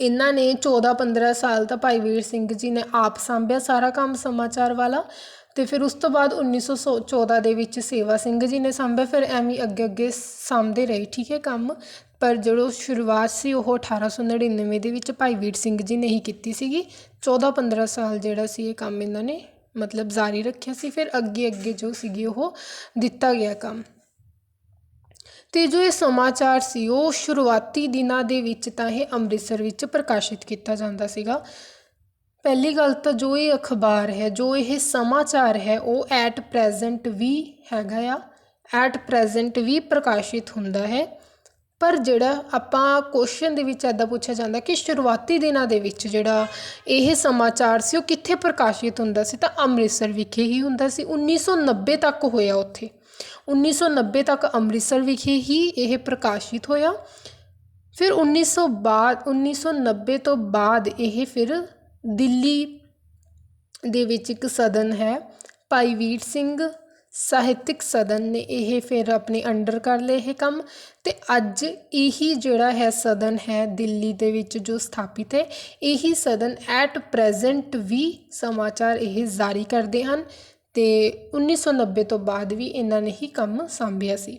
ਇਹਨਾਂ ਨੇ 14-15 ਸਾਲ ਤਾਂ ਭਾਈ ਵੀਰ ਸਿੰਘ ਜੀ ਨੇ ਆਪ ਸੰਭਿਆ ਸਾਰਾ ਕੰਮ ਸਮਾਚਾਰ ਵਾਲਾ ਤੇ ਫਿਰ ਉਸ ਤੋਂ ਬਾਅਦ 1914 ਦੇ ਵਿੱਚ ਸੇਵਾ ਸਿੰਘ ਜੀ ਨੇ ਸੰਭਿਆ, ਫਿਰ ਐਵੇਂ ਅੱਗੇ ਅੱਗੇ ਸਾਂਭਦੇ ਰਹੇ, ਠੀਕ ਹੈ ਕੰਮ। ਪਰ ਜਦੋਂ ਸ਼ੁਰੂਆਤ ਸੀ ਉਹ 1899 ਦੇ ਵਿੱਚ ਭਾਈ ਵੀਰ ਸਿੰਘ ਜੀ ਨੇ ਹੀ ਕੀਤੀ ਸੀਗੀ। 14-15 ਸਾਲ ਜਿਹੜਾ ਸੀ ਇਹ ਕੰਮ ਇਹਨਾਂ ਨੇ ਮਤਲਬ ਜਾਰੀ ਰੱਖਿਆ ਸੀ, ਫਿਰ ਅੱਗੇ ਅੱਗੇ ਜੋ ਸੀਗੀ ਉਹ ਦਿੱਤਾ ਗਿਆ ਕੰਮ। ਤੇ ਜੋ ਇਹ ਸਮਾਚਾਰ ਸੀ, ਉਹ ਸ਼ੁਰੂਆਤੀ ਦਿਨਾਂ ਦੇ ਵਿੱਚ ਤਾਂ ਇਹ ਅੰਮ੍ਰਿਤਸਰ ਵਿੱਚ ਪ੍ਰਕਾਸ਼ਿਤ ਕੀਤਾ ਜਾਂਦਾ ਸੀਗਾ। ਪਹਿਲੀ ਗੱਲ ਤਾਂ ਜੋ ਇਹ ਅਖਬਾਰ ਹੈ, ਜੋ ਇਹ ਸਮਾਚਾਰ ਹੈ, ਉਹ ਐਟ ਪ੍ਰੈਜ਼ੈਂਟ ਵੀ ਹੈਗਾ ਆ। ਐਟ ਪ੍ਰੈਜ਼ੈਂਟ ਵੀ ਪ੍ਰਕਾਸ਼ਿਤ ਹੁੰਦਾ ਹੈ। ਪਰ ਜਿਹੜਾ ਆਪਾਂ ਕੁਐਸਚਨ ਦੇ ਵਿੱਚ ਐਦਾਂ ਪੁੱਛਿਆ ਜਾਂਦਾ ਕਿ ਸ਼ੁਰੂਆਤੀ ਦਿਨਾਂ ਦੇ ਵਿੱਚ ਜਿਹੜਾ ਇਹ ਸਮਾਚਾਰ ਸੀ, ਉਹ ਕਿੱਥੇ ਪ੍ਰਕਾਸ਼ਿਤ ਹੁੰਦਾ ਸੀ, ਤਾਂ ਅੰਮ੍ਰਿਤਸਰ ਵਿਖੇ ਹੀ ਹੁੰਦਾ ਸੀ। 1990 ਤੱਕ ਹੋਇਆ ਉੱਥੇ। 1990 ਤੱਕ ਅੰਮ੍ਰਿਤਸਰ ਵਿਖੇ ਹੀ ਇਹ ਪ੍ਰਕਾਸ਼ਿਤ ਹੋਇਆ। ਫਿਰ 1900 ਬਾਅਦ 1990 ਤੋਂ ਬਾਅਦ ਇਹ ਫਿਰ ਦਿੱਲੀ ਦੇ ਵਿੱਚ ਇੱਕ ਸਦਨ ਹੈ। ਭਾਈ ਵੀਰ ਸਿੰਘ ਸਾਹਿਤਿਕ ਸਦਨ ਨੇ ਇਹ ਫਿਰ ਆਪਣੇ ਅੰਡਰ ਕਰ ਲਏ ਇਹ ਕੰਮ ਤੇ ਅੱਜ ਇਹੀ ਜਿਹੜਾ ਹੈ ਸਦਨ ਹੈ ਦਿੱਲੀ ਦੇ ਵਿੱਚ ਜੋ ਸਥਾਪਿਤ ਹੈ, ਇਹੀ ਸਦਨ ਐਟ ਪ੍ਰੈਜ਼ੈਂਟ ਵੀ ਸਮਾਚਾਰ ਇਹ ਜਾਰੀ ਕਰਦੇ ਹਨ। ਤੇ 1990 ਤੋਂ ਬਾਅਦ ਵੀ ਇਹਨਾਂ ਨੇ ਹੀ ਕੰਮ ਸੰਭਿਆ ਸੀ।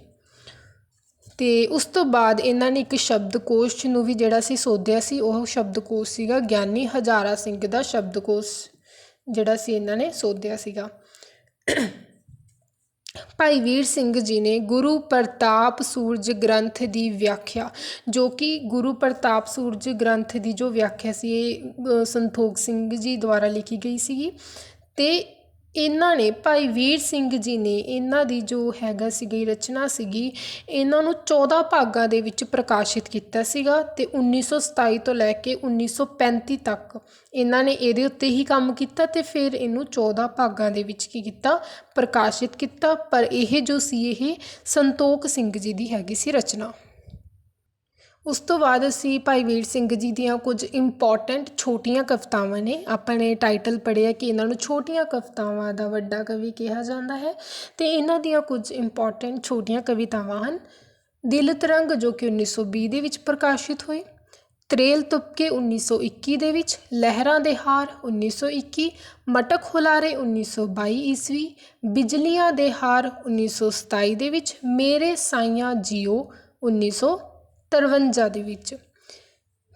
ਤੇ ਉਸ ਤੋਂ ਬਾਅਦ ਇਹਨਾਂ ਨੇ ਇੱਕ ਸ਼ਬਦਕੋਸ਼ ਨੂੰ ਵੀ ਜਿਹੜਾ ਸੀ ਸੋਧਿਆ ਸੀ, ਉਹ ਸ਼ਬਦਕੋਸ਼ ਸੀਗਾ ਗਿਆਨੀ ਹਜ਼ਾਰਾ ਸਿੰਘ ਦਾ ਸ਼ਬਦਕੋਸ਼ ਜਿਹੜਾ ਸੀ ਇਹਨਾਂ ਨੇ ਸੋਧਿਆ ਸੀਗਾ। ਭਾਈ ਵੀਰ ਸਿੰਘ ਜੀ ਨੇ ਗੁਰੂ ਪ੍ਰਤਾਪ ਸੂਰਜ ਗ੍ਰੰਥ ਦੀ ਵਿਆਖਿਆ, ਜੋ ਕਿ ਗੁਰੂ ਪ੍ਰਤਾਪ ਸੂਰਜ ਗ੍ਰੰਥ ਦੀ ਜੋ ਵਿਆਖਿਆ ਸੀ, ਇਹ ਸੰਤੋਖ ਸਿੰਘ ਜੀ ਦੁਆਰਾ ਲਿਖੀ ਗਈ ਸੀਗੀ। ਤੇ ਇਹਨਾਂ ਨੇ ਭਾਈ ਵੀਰ ਸਿੰਘ ਜੀ ਨੇ ਇਹਨਾਂ ਦੀ ਜੋ ਹੈਗਾ ਸੀਗੀ, ਰਚਨਾ ਸੀਗੀ, ਇਹਨਾਂ ਨੂੰ 14 ਭਾਗਾਂ ਦੇ ਵਿੱਚ ਪ੍ਰਕਾਸ਼ਿਤ ਕੀਤਾ ਸੀਗਾ ਤੇ 1927 ਤੋਂ ਲੈ ਕੇ 1935 ਤੱਕ ਇਹਨਾਂ ਨੇ ਇਹਦੇ ਉੱਤੇ ਹੀ ਕੰਮ ਕੀਤਾ ਤੇ ਫਿਰ ਇਹਨੂੰ 14 ਭਾਗਾਂ ਦੇ ਵਿੱਚ ਕੀ ਕੀਤਾ? ਪ੍ਰਕਾਸ਼ਿਤ ਕੀਤਾ। ਪਰ ਇਹ ਜੋ ਸੀ, ਇਹ ਸੰਤੋਖ ਸਿੰਘ ਜੀ ਦੀ ਹੈਗੀ ਸੀ ਰਚਨਾ। ਉਸ ਤੋਂ ਬਾਅਦ ਅਸੀਂ ਭਾਈ ਵੀਰ ਸਿੰਘ ਜੀ ਦੀਆਂ ਕੁਝ ਇੰਪੋਰਟੈਂਟ ਛੋਟੀਆਂ ਕਵਿਤਾਵਾਂ ਨੇ। ਆਪਾਂ ਨੇ ਟਾਈਟਲ ਪੜ੍ਹਿਆ ਕਿ ਇਹਨਾਂ ਨੂੰ ਛੋਟੀਆਂ ਕਵਿਤਾਵਾਂ ਦਾ ਵੱਡਾ ਕਵੀ ਕਿਹਾ ਜਾਂਦਾ ਹੈ ਤੇ ਇਹਨਾਂ ਦੀਆਂ ਕੁਝ ਇੰਪੋਰਟੈਂਟ ਛੋਟੀਆਂ ਕਵਿਤਾਵਾਂ ਹਨ। ਦਿਲ ਤਰੰਗ ਜੋ ਕਿ 1920 ਦੇ ਵਿੱਚ ਪ੍ਰਕਾਸ਼ਿਤ ਹੋਏ, ਤਰੇਲ ਤੁਪਕੇ 1921 ਦੇ ਵਿੱਚ, ਲਹਿਰਾਂ ਦੇ ਹਾਰ 1921 ਮਟਕ ਹੁਲਾਰੇ 1922 ਈਸਵੀ, ਬਿਜਲੀਆਂ ਦੇ ਹਾਰ 1927 ਦੇ ਵਿੱਚ, ਮੇਰੇ ਸਾਈਆਂ ਜੀਓ ਤਰਵੰਜਾ ਦੇ ਵਿੱਚ।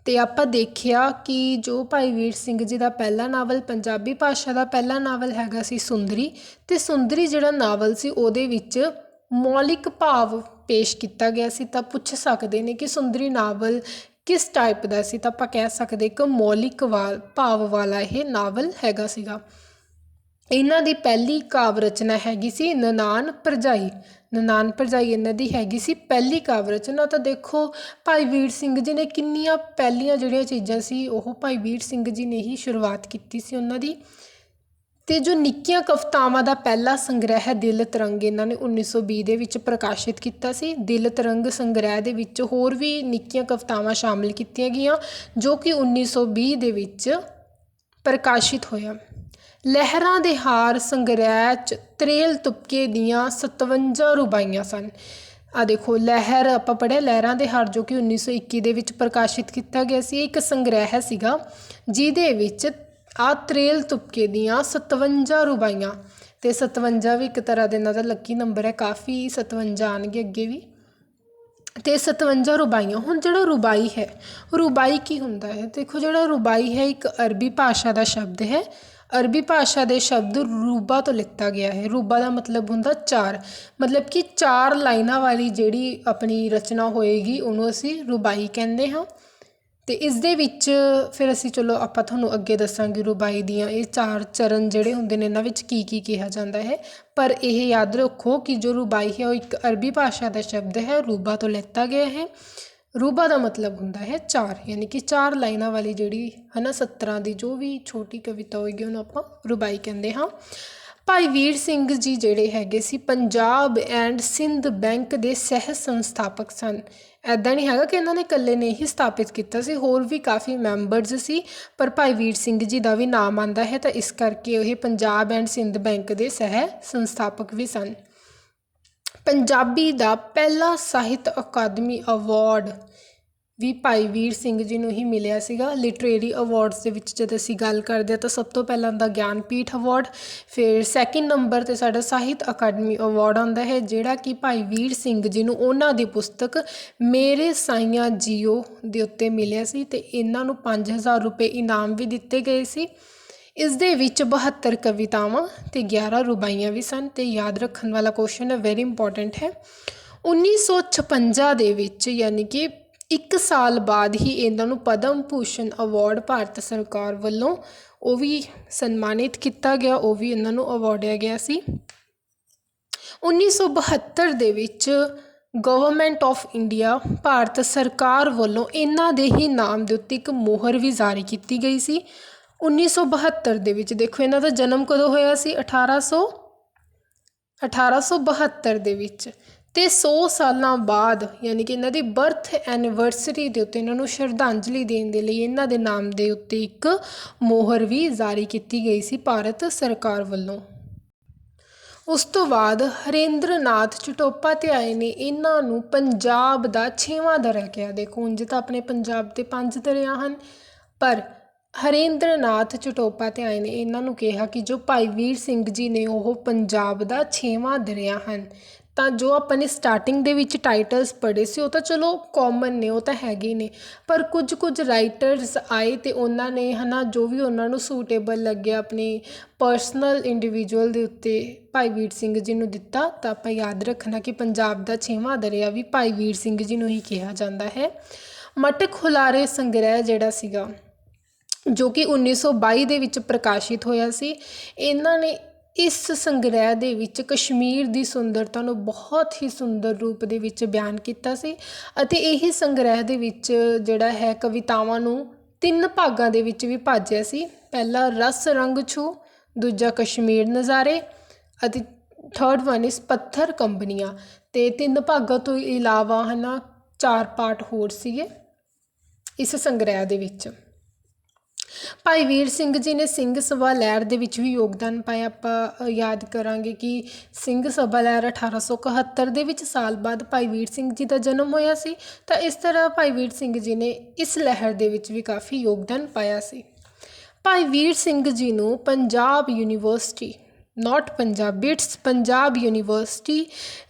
ਅਤੇ ਆਪਾਂ ਦੇਖਿਆ ਕਿ ਜੋ ਭਾਈ ਵੀਰ ਸਿੰਘ ਜੀ ਦਾ ਪਹਿਲਾ ਨਾਵਲ, ਪੰਜਾਬੀ ਭਾਸ਼ਾ ਦਾ ਪਹਿਲਾ ਨਾਵਲ ਹੈਗਾ ਸੀ ਸੁੰਦਰੀ। ਅਤੇ ਸੁੰਦਰੀ ਜਿਹੜਾ ਨਾਵਲ ਸੀ, ਉਹਦੇ ਵਿੱਚ ਮੌਲਿਕ ਭਾਵ ਪੇਸ਼ ਕੀਤਾ ਗਿਆ ਸੀ। ਤਾਂ ਪੁੱਛ ਸਕਦੇ ਨੇ ਕਿ ਸੁੰਦਰੀ ਨਾਵਲ ਕਿਸ ਟਾਈਪ ਦਾ ਸੀ? ਤਾਂ ਆਪਾਂ ਕਹਿ ਸਕਦੇ ਕਿ ਮੌਲਿਕ ਭਾਵ ਵਾਲਾ ਇਹ ਨਾਵਲ ਹੈਗਾ ਸੀਗਾ। ਇਹਨਾਂ ਦੀ ਪਹਿਲੀ ਕਾਵ ਰਚਨਾ ਹੈਗੀ ਸੀ ਨਨਾਨ ਭਰਜਾਈ। ਨਨਾਨ ਭਰਜਾਈ ਇਹਨਾਂ ਦੀ ਹੈਗੀ ਸੀ ਪਹਿਲੀ ਕਾਵਿ ਰਚਨਾ ਤਾਂ ਦੇਖੋ ਭਾਈ ਵੀਰ ਸਿੰਘ ਜੀ ਨੇ ਕਿੰਨੀਆਂ ਪਹਿਲੀਆਂ ਜਿਹੜੀਆਂ ਚੀਜ਼ਾਂ ਸੀ, ਉਹ ਭਾਈ ਵੀਰ ਸਿੰਘ ਜੀ ਨੇ ਹੀ ਸ਼ੁਰੂਆਤ ਕੀਤੀ ਸੀ ਉਹਨਾਂ ਦੀ। ਤੇ ਜੋ ਨਿੱਕੀਆਂ ਕਵਿਤਾਵਾਂ ਦਾ ਪਹਿਲਾ ਸੰਗ੍ਰਹਿ ਦਿਲ ਤਰੰਗ ਇਹਨਾਂ ਨੇ 1920 ਦੇ ਵਿੱਚ ਪ੍ਰਕਾਸ਼ਿਤ ਕੀਤਾ ਸੀ। ਦਿਲ ਤਰੰਗ ਸੰਗ੍ਰਹਿ ਦੇ ਵਿੱਚ ਹੋਰ ਵੀ ਨਿੱਕੀਆਂ ਕਵਿਤਾਵਾਂ ਸ਼ਾਮਿਲ ਕੀਤੀਆਂ ਗਈਆਂ, ਜੋ ਕਿ 1920 ਦੇ ਵਿੱਚ ਪ੍ਰਕਾਸ਼ਿਤ ਹੋਇਆ ਲਹਿਰਾਂ ਦੇ ਹਾਰ ਸੰਗ੍ਰਹਿ ਚ ਤਰੇਲ ਤੁਪਕੇ ਦੀਆਂ 57 ਰੁਬਾਈਆਂ ਸਨ। ਆ ਦੇਖੋ, ਲਹਿਰ ਆਪਾਂ ਪੜ੍ਹਿਆ, ਲਹਿਰਾਂ ਦੇ ਹਾਰ ਜੋ ਕਿ 1921 ਦੇ ਵਿੱਚ ਪ੍ਰਕਾਸ਼ਿਤ ਕੀਤਾ ਗਿਆ ਸੀ, ਇਹ ਇੱਕ ਸੰਗ੍ਰਹਿ ਸੀਗਾ, ਜਿਹਦੇ ਵਿੱਚ ਆ ਤਰੇਲ ਤੁਪਕੇ ਦੀਆਂ 57 ਰੁਬਾਈਆਂ, ਤੇ 57 ਵੀ ਇੱਕ ਤਰ੍ਹਾਂ ਦੇ ਨਾਲ ਦਾ ਲੱਕੀ ਨੰਬਰ ਹੈ, ਕਾਫੀ 57 ਆਣਗੇ ਅੱਗੇ ਵੀ। ਤੇ 57 ਰੁਬਾਈਆਂ, ਹੁਣ ਜਿਹੜਾ ਰੁਬਾਈ ਹੈ, ਰੁਬਾਈ ਕੀ ਹੁੰਦਾ ਹੈ? ਦੇਖੋ, ਜਿਹੜਾ ਰੁਬਾਈ ਹੈ ਇੱਕ ਅਰਬੀ ਭਾਸ਼ਾ ਦਾ ਸ਼ਬਦ ਹੈ ਅਰਬੀ ਭਾਸ਼ਾ ਦੇ ਸ਼ਬਦ ਰੂਬਾ ਤੋਂ ਲਿੱਤਾ ਗਿਆ ਹੈ। ਰੂਬਾ ਦਾ ਮਤਲਬ ਹੁੰਦਾ ਚਾਰ। ਮਤਲਬ ਕਿ ਚਾਰ ਲਾਈਨਾਂ ਵਾਲੀ ਜਿਹੜੀ ਆਪਣੀ ਰਚਨਾ ਹੋਏਗੀ, ਉਹਨੂੰ ਅਸੀਂ ਰੁਬਾਈ ਕਹਿੰਦੇ ਹਾਂ। ਤੇ ਇਸ ਦੇ ਵਿੱਚ ਫਿਰ ਅਸੀਂ ਚਲੋ ਆਪਾਂ ਤੁਹਾਨੂੰ ਅੱਗੇ ਦੱਸਾਂਗੇ ਰੁਬਾਈ ਦੀਆਂ ਇਹ ਚਾਰ ਚਰਨ ਜਿਹੜੇ ਹੁੰਦੇ ਨੇ, ਇਹਨਾਂ ਵਿੱਚ ਕੀ ਕੀ ਕਿਹਾ ਜਾਂਦਾ ਹੈ। ਪਰ ਇਹ ਯਾਦ ਰੱਖੋ ਕਿ ਜੋ ਰੁਬਾਈ ਹੈ, ਉਹ ਇੱਕ ਅਰਬੀ ਭਾਸ਼ਾ ਦਾ ਸ਼ਬਦ ਹੈ, ਰੂਬਾ ਤੋਂ ਲਿੱਤਾ ਗਿਆ ਹੈ। ਰੂਬਾ ਦਾ ਮਤਲਬ ਹੁੰਦਾ ਹੈ ਚਾਰ, ਯਾਨੀ ਕਿ ਚਾਰ ਲਾਈਨਾਂ ਵਾਲੀ ਜਿਹੜੀ ਹੈ ਨਾ ਸੱਤਰਾਂ ਦੀ ਜੋ ਵੀ ਛੋਟੀ ਕਵਿਤਾ ਹੋਏਗੀ ਉਹਨੂੰ ਆਪਾਂ ਰੁਬਾਈ ਕਹਿੰਦੇ ਹਾਂ। ਭਾਈ ਵੀਰ ਸਿੰਘ ਜੀ ਜਿਹੜੇ ਹੈਗੇ ਸੀ ਪੰਜਾਬ ਐਂਡ ਸਿੰਧ ਬੈਂਕ ਦੇ ਸਹਿ ਸੰਸਥਾਪਕ ਸਨ। ਐਦਾਂ ਨਹੀਂ ਹੈਗਾ ਕਿ ਇਹਨਾਂ ਨੇ ਇਕੱਲੇ ਨੇ ਹੀ ਸਥਾਪਿਤ ਕੀਤਾ ਸੀ, ਹੋਰ ਵੀ ਕਾਫੀ ਮੈਂਬਰਸ ਸੀ, ਪਰ ਭਾਈ ਵੀਰ ਸਿੰਘ ਜੀ ਦਾ ਵੀ ਨਾਮ ਆਂਦਾ ਹੈ ਤਾਂ ਇਸ ਕਰਕੇ ਇਹ ਪੰਜਾਬ ਐਂਡ ਸਿੰਧ ਬੈਂਕ ਦੇ ਸਹਿ ਸੰਸਥਾਪਕ ਵੀ ਸਨ। ਪੰਜਾਬੀ ਦਾ ਪਹਿਲਾ ਸਾਹਿਤ ਅਕਾਦਮੀ ਅਵਾਰਡ ਵੀ ਭਾਈ ਵੀਰ ਸਿੰਘ ਜੀ ਨੂੰ ਹੀ ਮਿਲਿਆ ਸੀਗਾ। ਲਿਟਰੇਰੀ ਅਵਾਰਡਸ ਦੇ ਵਿੱਚ ਜਦ ਅਸੀਂ ਗੱਲ ਕਰਦੇ ਹਾਂ ਤਾਂ ਸਭ ਤੋਂ ਪਹਿਲਾਂ ਦਾ ਗਿਆਨਪੀਠ ਅਵਾਰਡ ਫਿਰ ਸੈਕਿੰਡ ਨੰਬਰ ਤੇ ਸਾਡਾ ਸਾਹਿਤ ਅਕਾਦਮੀ ਅਵਾਰਡ ਆਉਂਦਾ ਹੈ, ਜਿਹੜਾ ਕਿ ਭਾਈ ਵੀਰ ਸਿੰਘ ਜੀ ਨੂੰ ਉਹਨਾਂ ਦੀ ਪੁਸਤਕ ਮੇਰੇ ਸਾਈਆਂ ਜੀਓ ਦੇ ਉੱਤੇ ਮਿਲਿਆ ਸੀ ਤੇ ਇਹਨਾਂ ਨੂੰ 5000 ਰੁਪਏ ਇਨਾਮ ਵੀ ਦਿੱਤੇ ਗਏ ਸੀ। ਇਸ ਦੇ ਵਿੱਚ 72 ਕਵਿਤਾਵਾਂ ਤੇ 11 ਰੁਬਾਈਆਂ ਵੀ ਸਨ ਤੇ ਯਾਦ ਰੱਖਣ ਵਾਲਾ ਕੁਐਸਚਨ ਹੈ। ਵੈਰੀ ਇੰਪੋਰਟੈਂਟ ਹੈ 1956 ਦੇ ਵਿੱਚ ਯਾਨੀ ਕਿ ਇੱਕ ਸਾਲ ਬਾਅਦ ਹੀ ਇਹਨਾਂ ਨੂੰ ਪਦਮ ਭੂਸ਼ਣ ਅਵਾਰਡ ਭਾਰਤ ਸਰਕਾਰ ਵੱਲੋਂ ਉਹ ਵੀ ਸਨਮਾਨਿਤ ਕੀਤਾ ਗਿਆ, ਉਹ ਵੀ ਇਹਨਾਂ ਨੂੰ ਅਵਾਰਡਿਆ ਗਿਆ ਸੀ। 1972 ਦੇ ਵਿੱਚ ਗਵਰਨਮੈਂਟ ਆਫ ਇੰਡੀਆ ਭਾਰਤ ਸਰਕਾਰ ਵੱਲੋਂ ਇਹਨਾਂ ਦੇ ਹੀ ਨਾਮ ਦੇ ਉੱਤੇ ਇੱਕ ਮੋਹਰ ਵੀ ਜਾਰੀ ਕੀਤੀ ਗਈ ਸੀ। 1972 ਦੇ ਵਿੱਚ, ਦੇਖੋ ਇਹਨਾਂ ਦਾ ਜਨਮ ਕਦੋਂ ਹੋਇਆ ਸੀ? 1800 1872 ਦੇ ਵਿੱਚ। ਤੇ 100 ਸਾਲਾਂ ਬਾਅਦ, ਯਾਨੀ ਕਿ ਇਹਨਾਂ ਦੀ ਬਰਥ ਐਨੀਵਰਸਰੀ ਦੇ ਉੱਤੇ ਇਹਨਾਂ ਨੂੰ ਸ਼ਰਧਾਂਜਲੀ ਦੇਣ ਦੇ ਲਈ ਇਹਨਾਂ ਦੇ ਨਾਮ ਦੇ ਉੱਤੇ ਇੱਕ ਮੋਹਰ ਵੀ ਜਾਰੀ ਕੀਤੀ ਗਈ ਸੀ ਭਾਰਤ ਸਰਕਾਰ ਵੱਲੋਂ। ਉਸ ਤੋਂ ਬਾਅਦ ਹਰੇਂਦਰਨਾਥ ਚਟੋਪਾ ਤੇ ਆਏ ਨੇ ਇਹਨਾਂ ਨੂੰ ਪੰਜਾਬ ਦਾ ਛੇਵਾਂ ਦਰਿਆ ਕਿਹਾ। ਦੇਖੋ, ਉਂਝ ਤਾਂ ਆਪਣੇ ਪੰਜਾਬ ਦੇ ਪੰਜ ਦਰਿਆ ਹਨ, ਪਰ ਹਰੇਂਦਰਨਾਥ ਚਟੋਪਾ ਤੇ ਆਏ ਨੇ। ਇਹਨਾਂ ਨੂੰ ਕਿਹਾ ਕਿ ਜੋ ਭਾਈ ਵੀਰ ਸਿੰਘ ਜੀ ਨੇ ਉਹ ਪੰਜਾਬ ਦਾ ਛੇਵਾਂ ਦਰਿਆ ਹਨ, ਤਾਂ ਜੋ ਆਪਾਂ ਨੇ ਸਟਾਰਟਿੰਗ ਦੇ ਵਿੱਚ ਟਾਈਟਲਸ ਪੜ੍ਹੇ ਸੀ, ਉਹ ਤਾਂ ਚਲੋ ਕਾਮਨ ਨੇ, ਉਹ ਤਾਂ ਹੈਗੇ ਹੀ ਨੇ। ਪਰ ਕੁਝ ਕੁਝ ਰਾਈਟਰਸ ਆਏ ਤੇ ਉਹਨਾਂ ਨੇ ਹਨਾ, ਜੋ ਵੀ ਉਹਨਾਂ ਨੂੰ ਸੂਟੇਬਲ ਲੱਗਿਆ, ਆਪਣੀ ਪਰਸਨਲ ਇੰਡੀਵਿਜੂਅਲ ਦੇ ਉੱਤੇ ਭਾਈ ਵੀਰ ਸਿੰਘ ਜੀ ਨੂੰ ਦਿੱਤਾ, ਤਾਂ ਆਪਾਂ ਯਾਦ ਰੱਖਣਾ ਕਿ ਪੰਜਾਬ ਦਾ ਛੇਵਾਂ ਦਰਿਆ ਵੀ ਭਾਈ ਵੀਰ ਸਿੰਘ ਜੀ ਨੂੰ ਹੀ ਕਿਹਾ ਜਾਂਦਾ ਹੈ। ਮਟਕ ਹੁਲਾਰੇ ਸੰਗ੍ਰਹਿ ਜਿਹੜਾ ਸੀਗਾ ਜੋ ਕਿ 1922 ਦੇ ਵਿੱਚ ਪ੍ਰਕਾਸ਼ਿਤ ਹੋਇਆ ਸੀ। ਇਹਨਾਂ ਨੇ ਇਸ ਸੰਗ੍ਰਹਿ ਦੇ ਵਿੱਚ ਕਸ਼ਮੀਰ ਦੀ ਸੁੰਦਰਤਾ ਨੂੰ ਬਹੁਤ ਹੀ ਸੁੰਦਰ ਰੂਪ ਦੇ ਵਿੱਚ ਬਿਆਨ ਕੀਤਾ ਸੀ ਅਤੇ ਇਹ ਸੰਗ੍ਰਹਿ ਦੇ ਵਿੱਚ ਜਿਹੜਾ ਹੈ ਕਵਿਤਾਵਾਂ ਨੂੰ ਤਿੰਨ ਭਾਗਾਂ ਦੇ ਵਿੱਚ ਵੀ ਭਾਜਿਆ ਸੀ। ਪਹਿਲਾ, ਰਸ ਰੰਗ ਛੂ, ਦੂਜਾ, ਕਸ਼ਮੀਰ ਨਜ਼ਾਰੇ ਅਤੇ ਥਰਡ ਵਨ ਇਸ ਪੱਥਰ ਕੰਬਨੀਆਂ ਤੇ ਤਿੰਨ ਭਾਗਾਂ ਤੋਂ ਇਲਾਵਾ ਹਨਾ ਚਾਰ ਪਾਰਟ ਹੋਰ ਸੀਗੇ ਇਸ ਸੰਗ੍ਰਹਿ ਦੇ ਵਿੱਚ। ਭਾਈ ਵੀਰ ਸਿੰਘ ਜੀ ਨੇ ਸਿੰਘ ਸਭਾ ਲਹਿਰ ਦੇ ਵਿੱਚ ਵੀ ਯੋਗਦਾਨ ਪਾਇਆ। ਆਪਾਂ ਯਾਦ ਕਰਾਂਗੇ ਕਿ ਸਿੰਘ ਸਭਾ ਲਹਿਰ 1871 ਦੇ ਵਿੱਚ ਸਾਲ ਬਾਅਦ ਭਾਈ ਵੀਰ ਸਿੰਘ ਜੀ ਦਾ ਜਨਮ ਹੋਇਆ ਸੀ। ਤਾਂ ਇਸ ਤਰ੍ਹਾਂ ਭਾਈ ਵੀਰ ਸਿੰਘ ਜੀ ਨੇ ਇਸ ਲਹਿਰ ਦੇ ਵਿੱਚ ਵੀ ਕਾਫੀ ਯੋਗਦਾਨ ਪਾਇਆ ਸੀ। ਭਾਈ ਵੀਰ ਸਿੰਘ ਜੀ ਨੂੰ Punjab university, not Punjab it's Punjab university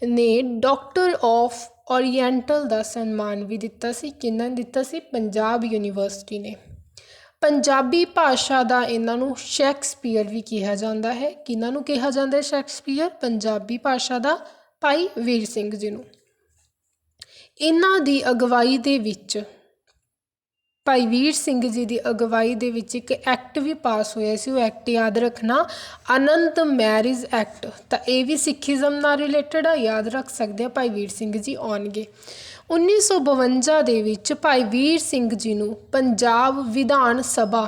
ਨੇ ਡਾਕਟਰ ਆਫ ਓਰੀਐਂਟਲ ਦਾ ਸਨਮਾਨ ਵੀ ਦਿੱਤਾ ਸੀ। ਕਿਹਨਾਂ ਦਿੱਤਾ ਸੀ? ਪੰਜਾਬ ਯੂਨੀਵਰਸਿਟੀ ਨੇ। ਪੰਜਾਬੀ ਭਾਸ਼ਾ ਦਾ ਇਹਨਾਂ ਨੂੰ ਸ਼ੈਕਸਪੀਅਰ ਵੀ ਕਿਹਾ ਜਾਂਦਾ ਹੈ। ਕਿਹਨਾਂ ਨੂੰ ਕਿਹਾ ਜਾਂਦਾ ਸ਼ੈਕਸਪੀਅਰ? ਪੰਜਾਬੀ ਭਾਸ਼ਾ ਦਾ ਭਾਈ ਵੀਰ ਸਿੰਘ ਜੀ ਨੂੰ। ਇਹਨਾਂ ਦੀ ਅਗਵਾਈ ਦੇ ਵਿੱਚ ਭਾਈ ਵੀਰ ਸਿੰਘ ਜੀ ਦੀ ਅਗਵਾਈ ਦੇ ਵਿੱਚ ਇੱਕ ਐਕਟ ਵੀ ਪਾਸ ਹੋਇਆ ਸੀ, ਉਹ ਐਕਟ ਯਾਦ ਰੱਖਣਾ, ਅਨੰਤ ਮੈਰਿਜ ਐਕਟ। ਤਾਂ ਇਹ ਵੀ ਸਿੱਖੀਜ਼ਮ ਨਾਲ ਰਿਲੇਟਡ ਆ, ਯਾਦ ਰੱਖ ਸਕਦੇ ਆ ਭਾਈ ਵੀਰ ਸਿੰਘ ਜੀ ਆਉਣਗੇ। 1952 ਦੇ ਵਿੱਚ ਭਾਈ ਵੀਰ ਸਿੰਘ ਜੀ ਨੂੰ ਪੰਜਾਬ ਵਿਧਾਨ ਸਭਾ,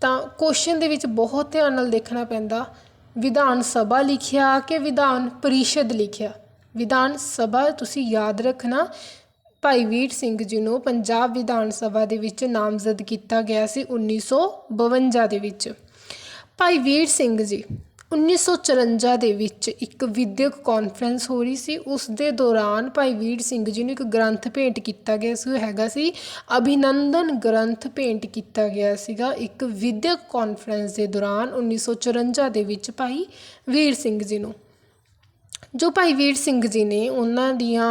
ਤਾਂ ਕੁਐਸਚਨ ਦੇ ਵਿੱਚ ਬਹੁਤ ਧਿਆਨ ਨਾਲ ਦੇਖਣਾ ਪੈਂਦਾ, ਵਿਧਾਨ ਸਭਾ ਲਿਖਿਆ ਕਿ ਵਿਧਾਨ ਪਰਿਸ਼ਦ ਲਿਖਿਆ? ਵਿਧਾਨ ਸਭਾ ਤੁਸੀਂ ਯਾਦ ਰੱਖਣਾ ਭਾਈ ਵੀਰ ਸਿੰਘ ਜੀ ਨੂੰ ਪੰਜਾਬ ਵਿਧਾਨ ਸਭਾ ਦੇ ਵਿੱਚ ਨਾਮਜ਼ਦ ਕੀਤਾ ਗਿਆ ਸੀ 1952 ਦੇ ਵਿੱਚ। ਭਾਈ ਵੀਰ ਸਿੰਘ ਜੀ 1954 ਦੇ ਵਿੱਚ ਇੱਕ ਵਿਦਿਅਕ ਕਾਨਫਰੰਸ ਹੋ ਰਹੀ ਸੀ। ਉਸ ਦੇ ਦੌਰਾਨ ਭਾਈ ਵੀਰ ਸਿੰਘ ਜੀ ਨੂੰ ਇੱਕ ਗ੍ਰੰਥ ਭੇਂਟ ਕੀਤਾ ਗਿਆ ਸੀ। ਉਹ ਹੈਗਾ ਸੀ ਅਭਿਨੰਦਨ ਗ੍ਰੰਥ ਭੇਂਟ ਕੀਤਾ ਗਿਆ ਸੀਗਾ ਇੱਕ ਵਿਦਿਅਕ ਕਾਨਫਰੰਸ ਦੇ ਦੌਰਾਨ 1954 ਦੇ ਵਿੱਚ ਭਾਈ ਵੀਰ ਸਿੰਘ ਜੀ ਨੂੰ। ਜੋ ਭਾਈ ਵੀਰ ਸਿੰਘ ਜੀ ਨੇ ਉਹਨਾਂ ਦੀਆਂ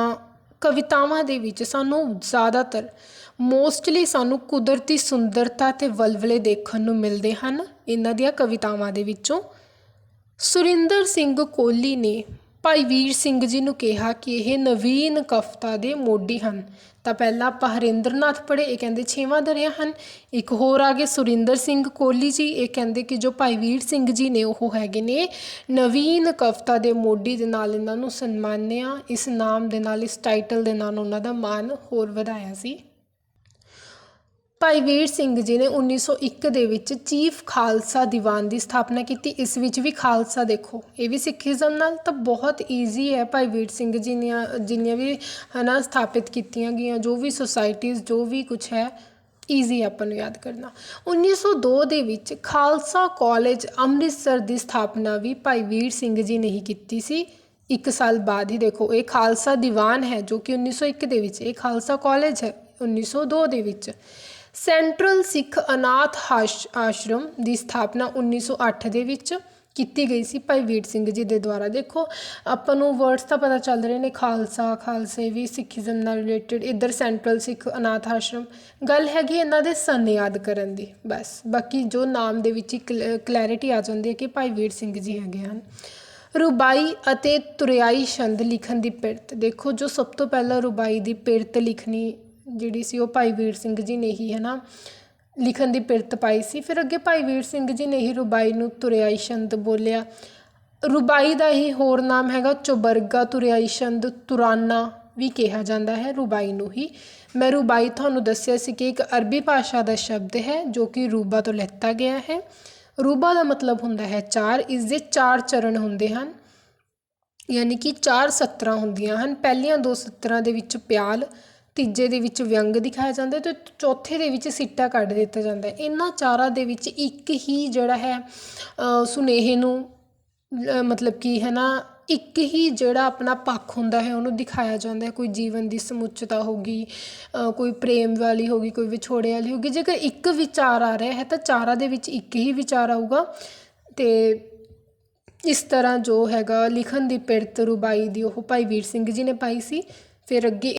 ਕਵਿਤਾਵਾਂ ਦੇ ਵਿੱਚ ਸਾਨੂੰ ਜ਼ਿਆਦਾਤਰ ਮੋਸਟਲੀ ਸਾਨੂੰ ਕੁਦਰਤੀ ਸੁੰਦਰਤਾ ਤੇ ਵਲਵਲੇ ਦੇਖਣ ਨੂੰ ਮਿਲਦੇ ਹਨ। ਇਹਨਾਂ ਦੀਆਂ ਕਵਿਤਾਵਾਂ ਦੇ ਵਿੱਚੋਂ ਸੁਰਿੰਦਰ ਸਿੰਘ ਕੋਹਲੀ ਨੇ ਭਾਈ ਵੀਰ ਸਿੰਘ ਜੀ ਨੂੰ ਕਿਹਾ ਕਿ ਇਹ ਨਵੀਨ ਕਵਿਤਾ ਦੇ ਮੋਢੀ ਹਨ। ਤਾਂ ਪਹਿਲਾਂ ਆਪਾਂ ਹਰਿੰਦਰਨਾਥ ਪੜ੍ਹੇ, ਇਹ ਕਹਿੰਦੇ ਛੇਵਾਂ ਦਰਿਆ ਹਨ। ਇੱਕ ਹੋਰ ਆ ਗਏ ਸੁਰਿੰਦਰ ਸਿੰਘ ਕੋਹਲੀ ਜੀ, ਇਹ ਕਹਿੰਦੇ ਕਿ ਜੋ ਭਾਈ ਵੀਰ ਸਿੰਘ ਜੀ ਨੇ ਉਹ ਹੈਗੇ ਨੇ, ਨਵੀਨ ਕਵਿਤਾ ਦੇ ਮੋਢੀ ਦੇ ਨਾਲ ਇਹਨਾਂ ਨੂੰ ਸਨਮਾਨਿਆ, ਇਸ ਨਾਮ ਦੇ ਨਾਲ, ਇਸ ਟਾਈਟਲ ਦੇ ਨਾਲ ਉਹਨਾਂ ਦਾ ਮਾਣ ਹੋਰ ਵਧਾਇਆ ਸੀ। ਭਾਈ ਵੀਰ ਸਿੰਘ ਜੀ ਨੇ 1901 ਦੇ ਵਿੱਚ ਚੀਫ ਖਾਲਸਾ ਦੀਵਾਨ ਦੀ ਸਥਾਪਨਾ ਕੀਤੀ। ਇਸ ਵਿੱਚ ਵੀ ਖਾਲਸਾ ਦੇਖੋ। ਇਹ ਵੀ ਸਿੱਖੀਜ਼ਮ ਨਾਲ ਤਾਂ ਬਹੁਤ ਈਜ਼ੀ ਹੈ ਭਾਈ ਵੀਰ ਸਿੰਘ ਜੀ ਨੇ ਜਿੰਨੀਆਂ ਵੀ ਹਨਾ ਸਥਾਪਿਤ ਕੀਤੀਆਂ ਗਈਆਂ, ਜੋ ਵੀ ਸੁਸਾਇਟੀਜ਼ ਜੋ ਵੀ ਕੁਝ ਹੈ ਈਜ਼ੀ ਆਪਾਂ ਨੂੰ ਯਾਦ ਕਰਨਾ। 1902 ਦੇ ਵਿੱਚ ਖਾਲਸਾ ਕਾਲਜ ਅੰਮ੍ਰਿਤਸਰ ਦੀ ਸਥਾਪਨਾ ਵੀ ਭਾਈ ਵੀਰ ਸਿੰਘ ਜੀ ਨੇ ਹੀ ਕੀਤੀ ਸੀ। ਇੱਕ ਸਾਲ ਬਾਅਦ ਹੀ ਦੇਖੋ, ਇਹ ਖਾਲਸਾ ਦੀਵਾਨ ਹੈ ਜੋ ਕਿ 1901 ਦੇ ਵਿੱਚ, ਇਹ ਖਾਲਸਾ ਕਾਲਜ ਹੈ 1902 ਦੇ ਵਿੱਚ। ਸੈਂਟਰਲ ਸਿੱਖ ਅਨਾਥ ਆਸ਼- ਆਸ਼ਰਮ ਦੀ ਸਥਾਪਨਾ 1908 ਦੇ ਵਿੱਚ ਕੀਤੀ ਗਈ ਸੀ। ਭਾਈ ਵੀਰ ਸਿੰਘ ਜੀ ਦੇ ਦੁਆਰਾ ਦੇਖੋ, ਆਪਾਂ ਨੂੰ ਵਰਡਸ ਤਾਂ ਪਤਾ ਚੱਲ ਰਹੇ ਨੇ, ਖਾਲਸਾ, ਖਾਲਸੇ ਵੀ ਸਿੱਖੀਜ਼ਮ ਨਾਲ ਰਿਲੇਟਡ ਇੱਧਰ ਸੈਂਟਰਲ ਸਿੱਖ ਅਨਾਥ ਆਸ਼ਰਮ। ਗੱਲ ਹੈਗੀ ਇਹਨਾਂ ਦੇ ਸਨ ਯਾਦ ਕਰਨ ਦੀ, ਬਸ। ਬਾਕੀ ਜੋ ਨਾਮ ਦੇ ਵਿੱਚ ਹੀ ਕਲੈਰਿਟੀ ਆ ਜਾਂਦੀ ਹੈ ਕਿ ਭਾਈ ਵੀਰ ਸਿੰਘ ਜੀ ਹੈਗੇ ਹਨ। ਰੁਬਾਈ ਅਤੇ ਤੁਰਿਆਈ ਛੰਦ ਲਿਖਣ ਦੀ ਪਿਰਤ। ਦੇਖੋ, ਜੋ ਸਭ ਤੋਂ ਪਹਿਲਾਂ ਰੁਬਾਈ ਦੀ ਪਿਰਤ ਲਿਖਣੀ ਜਿਹੜੀ ਸੀ ਉਹ ਭਾਈ ਵੀਰ ਸਿੰਘ ਜੀ ਨੇ ਹੀ ਹੈ ਨਾ ਲਿਖਣ ਦੀ ਪਿਰਤ ਪਾਈ ਸੀ। ਫਿਰ ਅੱਗੇ ਭਾਈ ਵੀਰ ਸਿੰਘ ਜੀ ਨੇ ਹੀ ਰੁਬਾਈ ਨੂੰ ਤੁਰਿਆਈ ਛੰਦ ਬੋਲਿਆ। ਰੁਬਾਈ ਦਾ ਹੀ ਹੋਰ ਨਾਮ ਹੈਗਾ ਚੁਬਰਗਾ ਤੁਰਿਆਈ ਛੰਦ ਤੁਰਾਨਾ ਵੀ ਕਿਹਾ ਜਾਂਦਾ ਹੈ ਰੁਬਾਈ ਨੂੰ ਹੀ। ਮੈਂ ਰੁਬਾਈ ਤੁਹਾਨੂੰ ਦੱਸਿਆ ਸੀ ਕਿ ਇੱਕ ਅਰਬੀ ਭਾਸ਼ਾ ਦਾ ਸ਼ਬਦ ਹੈ ਜੋ ਕਿ ਰੂਬਾ ਤੋਂ ਲਿੱਤਾ ਗਿਆ ਹੈ। ਰੂਬਾ ਦਾ ਮਤਲਬ ਹੁੰਦਾ ਹੈ ਚਾਰ, ਇਸ ਦੇ ਚਾਰ ਚਰਨ ਹੁੰਦੇ ਹਨ, ਯਾਨੀ ਕਿ ਚਾਰ ਸਤਰਾਂ ਹੁੰਦੀਆਂ ਹਨ। ਪਹਿਲੀਆਂ ਦੋ ਸਤਰਾਂ ਦੇ ਵਿੱਚ ਪਿਆਲ ਤੀਜੇ ਦੇ ਵਿੱਚ ਵਿਅੰਗ ਦਿਖਾਇਆ ਜਾਂਦਾ ਹੈ ਤੇ ਚੌਥੇ ਦੇ ਵਿੱਚ ਸਿੱਟਾ ਕੱਢ ਦਿੱਤਾ ਜਾਂਦਾ ਇਹਨਾਂ ਚਾਰਾਂ ਦੇ ਵਿੱਚ ਇੱਕ ਹੀ ਜਿਹੜਾ ਹੈ ਸੁਨੇਹੇ ਨੂੰ ਮਤਲਬ ਕਿ ਹੈ ਨਾ ਇੱਕ ਹੀ ਜਿਹੜਾ ਆਪਣਾ ਪੱਖ ਹੁੰਦਾ ਹੈ ਉਹਨੂੰ ਦਿਖਾਇਆ ਜਾਂਦਾ ਹੈ। ਕੋਈ ਜੀਵਨ ਦੀ ਸਮੁੱਚਤਾ ਹੋਗੀ ਅ, ਕੋਈ ਪ੍ਰੇਮ ਵਾਲੀ ਹੋਗੀ ਕੋਈ ਵਿਛੋੜੇ ਵਾਲੀ ਹੋਗੀ ਜੇਕਰ ਇੱਕ ਵਿਚਾਰ ਆ ਰਿਹਾ ਹੈ ਤਾਂ ਚਾਰਾਂ ਦੇ ਵਿੱਚ ਇੱਕ ਹੀ ਵਿਚਾਰ ਆਊਗਾ ਤੇ ਇਸ ਤਰ੍ਹਾਂ ਜੋ ਹੈਗਾ ਲਿਖਣ ਦੀ ਪਿਰਤ ਰੁਬਾਈ ਦੀ ਉਹ ਭਾਈ ਵੀਰ ਸਿੰਘ ਜੀ ਨੇ ਪਾਈ ਸੀ। ਫਿਰ ਅੱਗੇ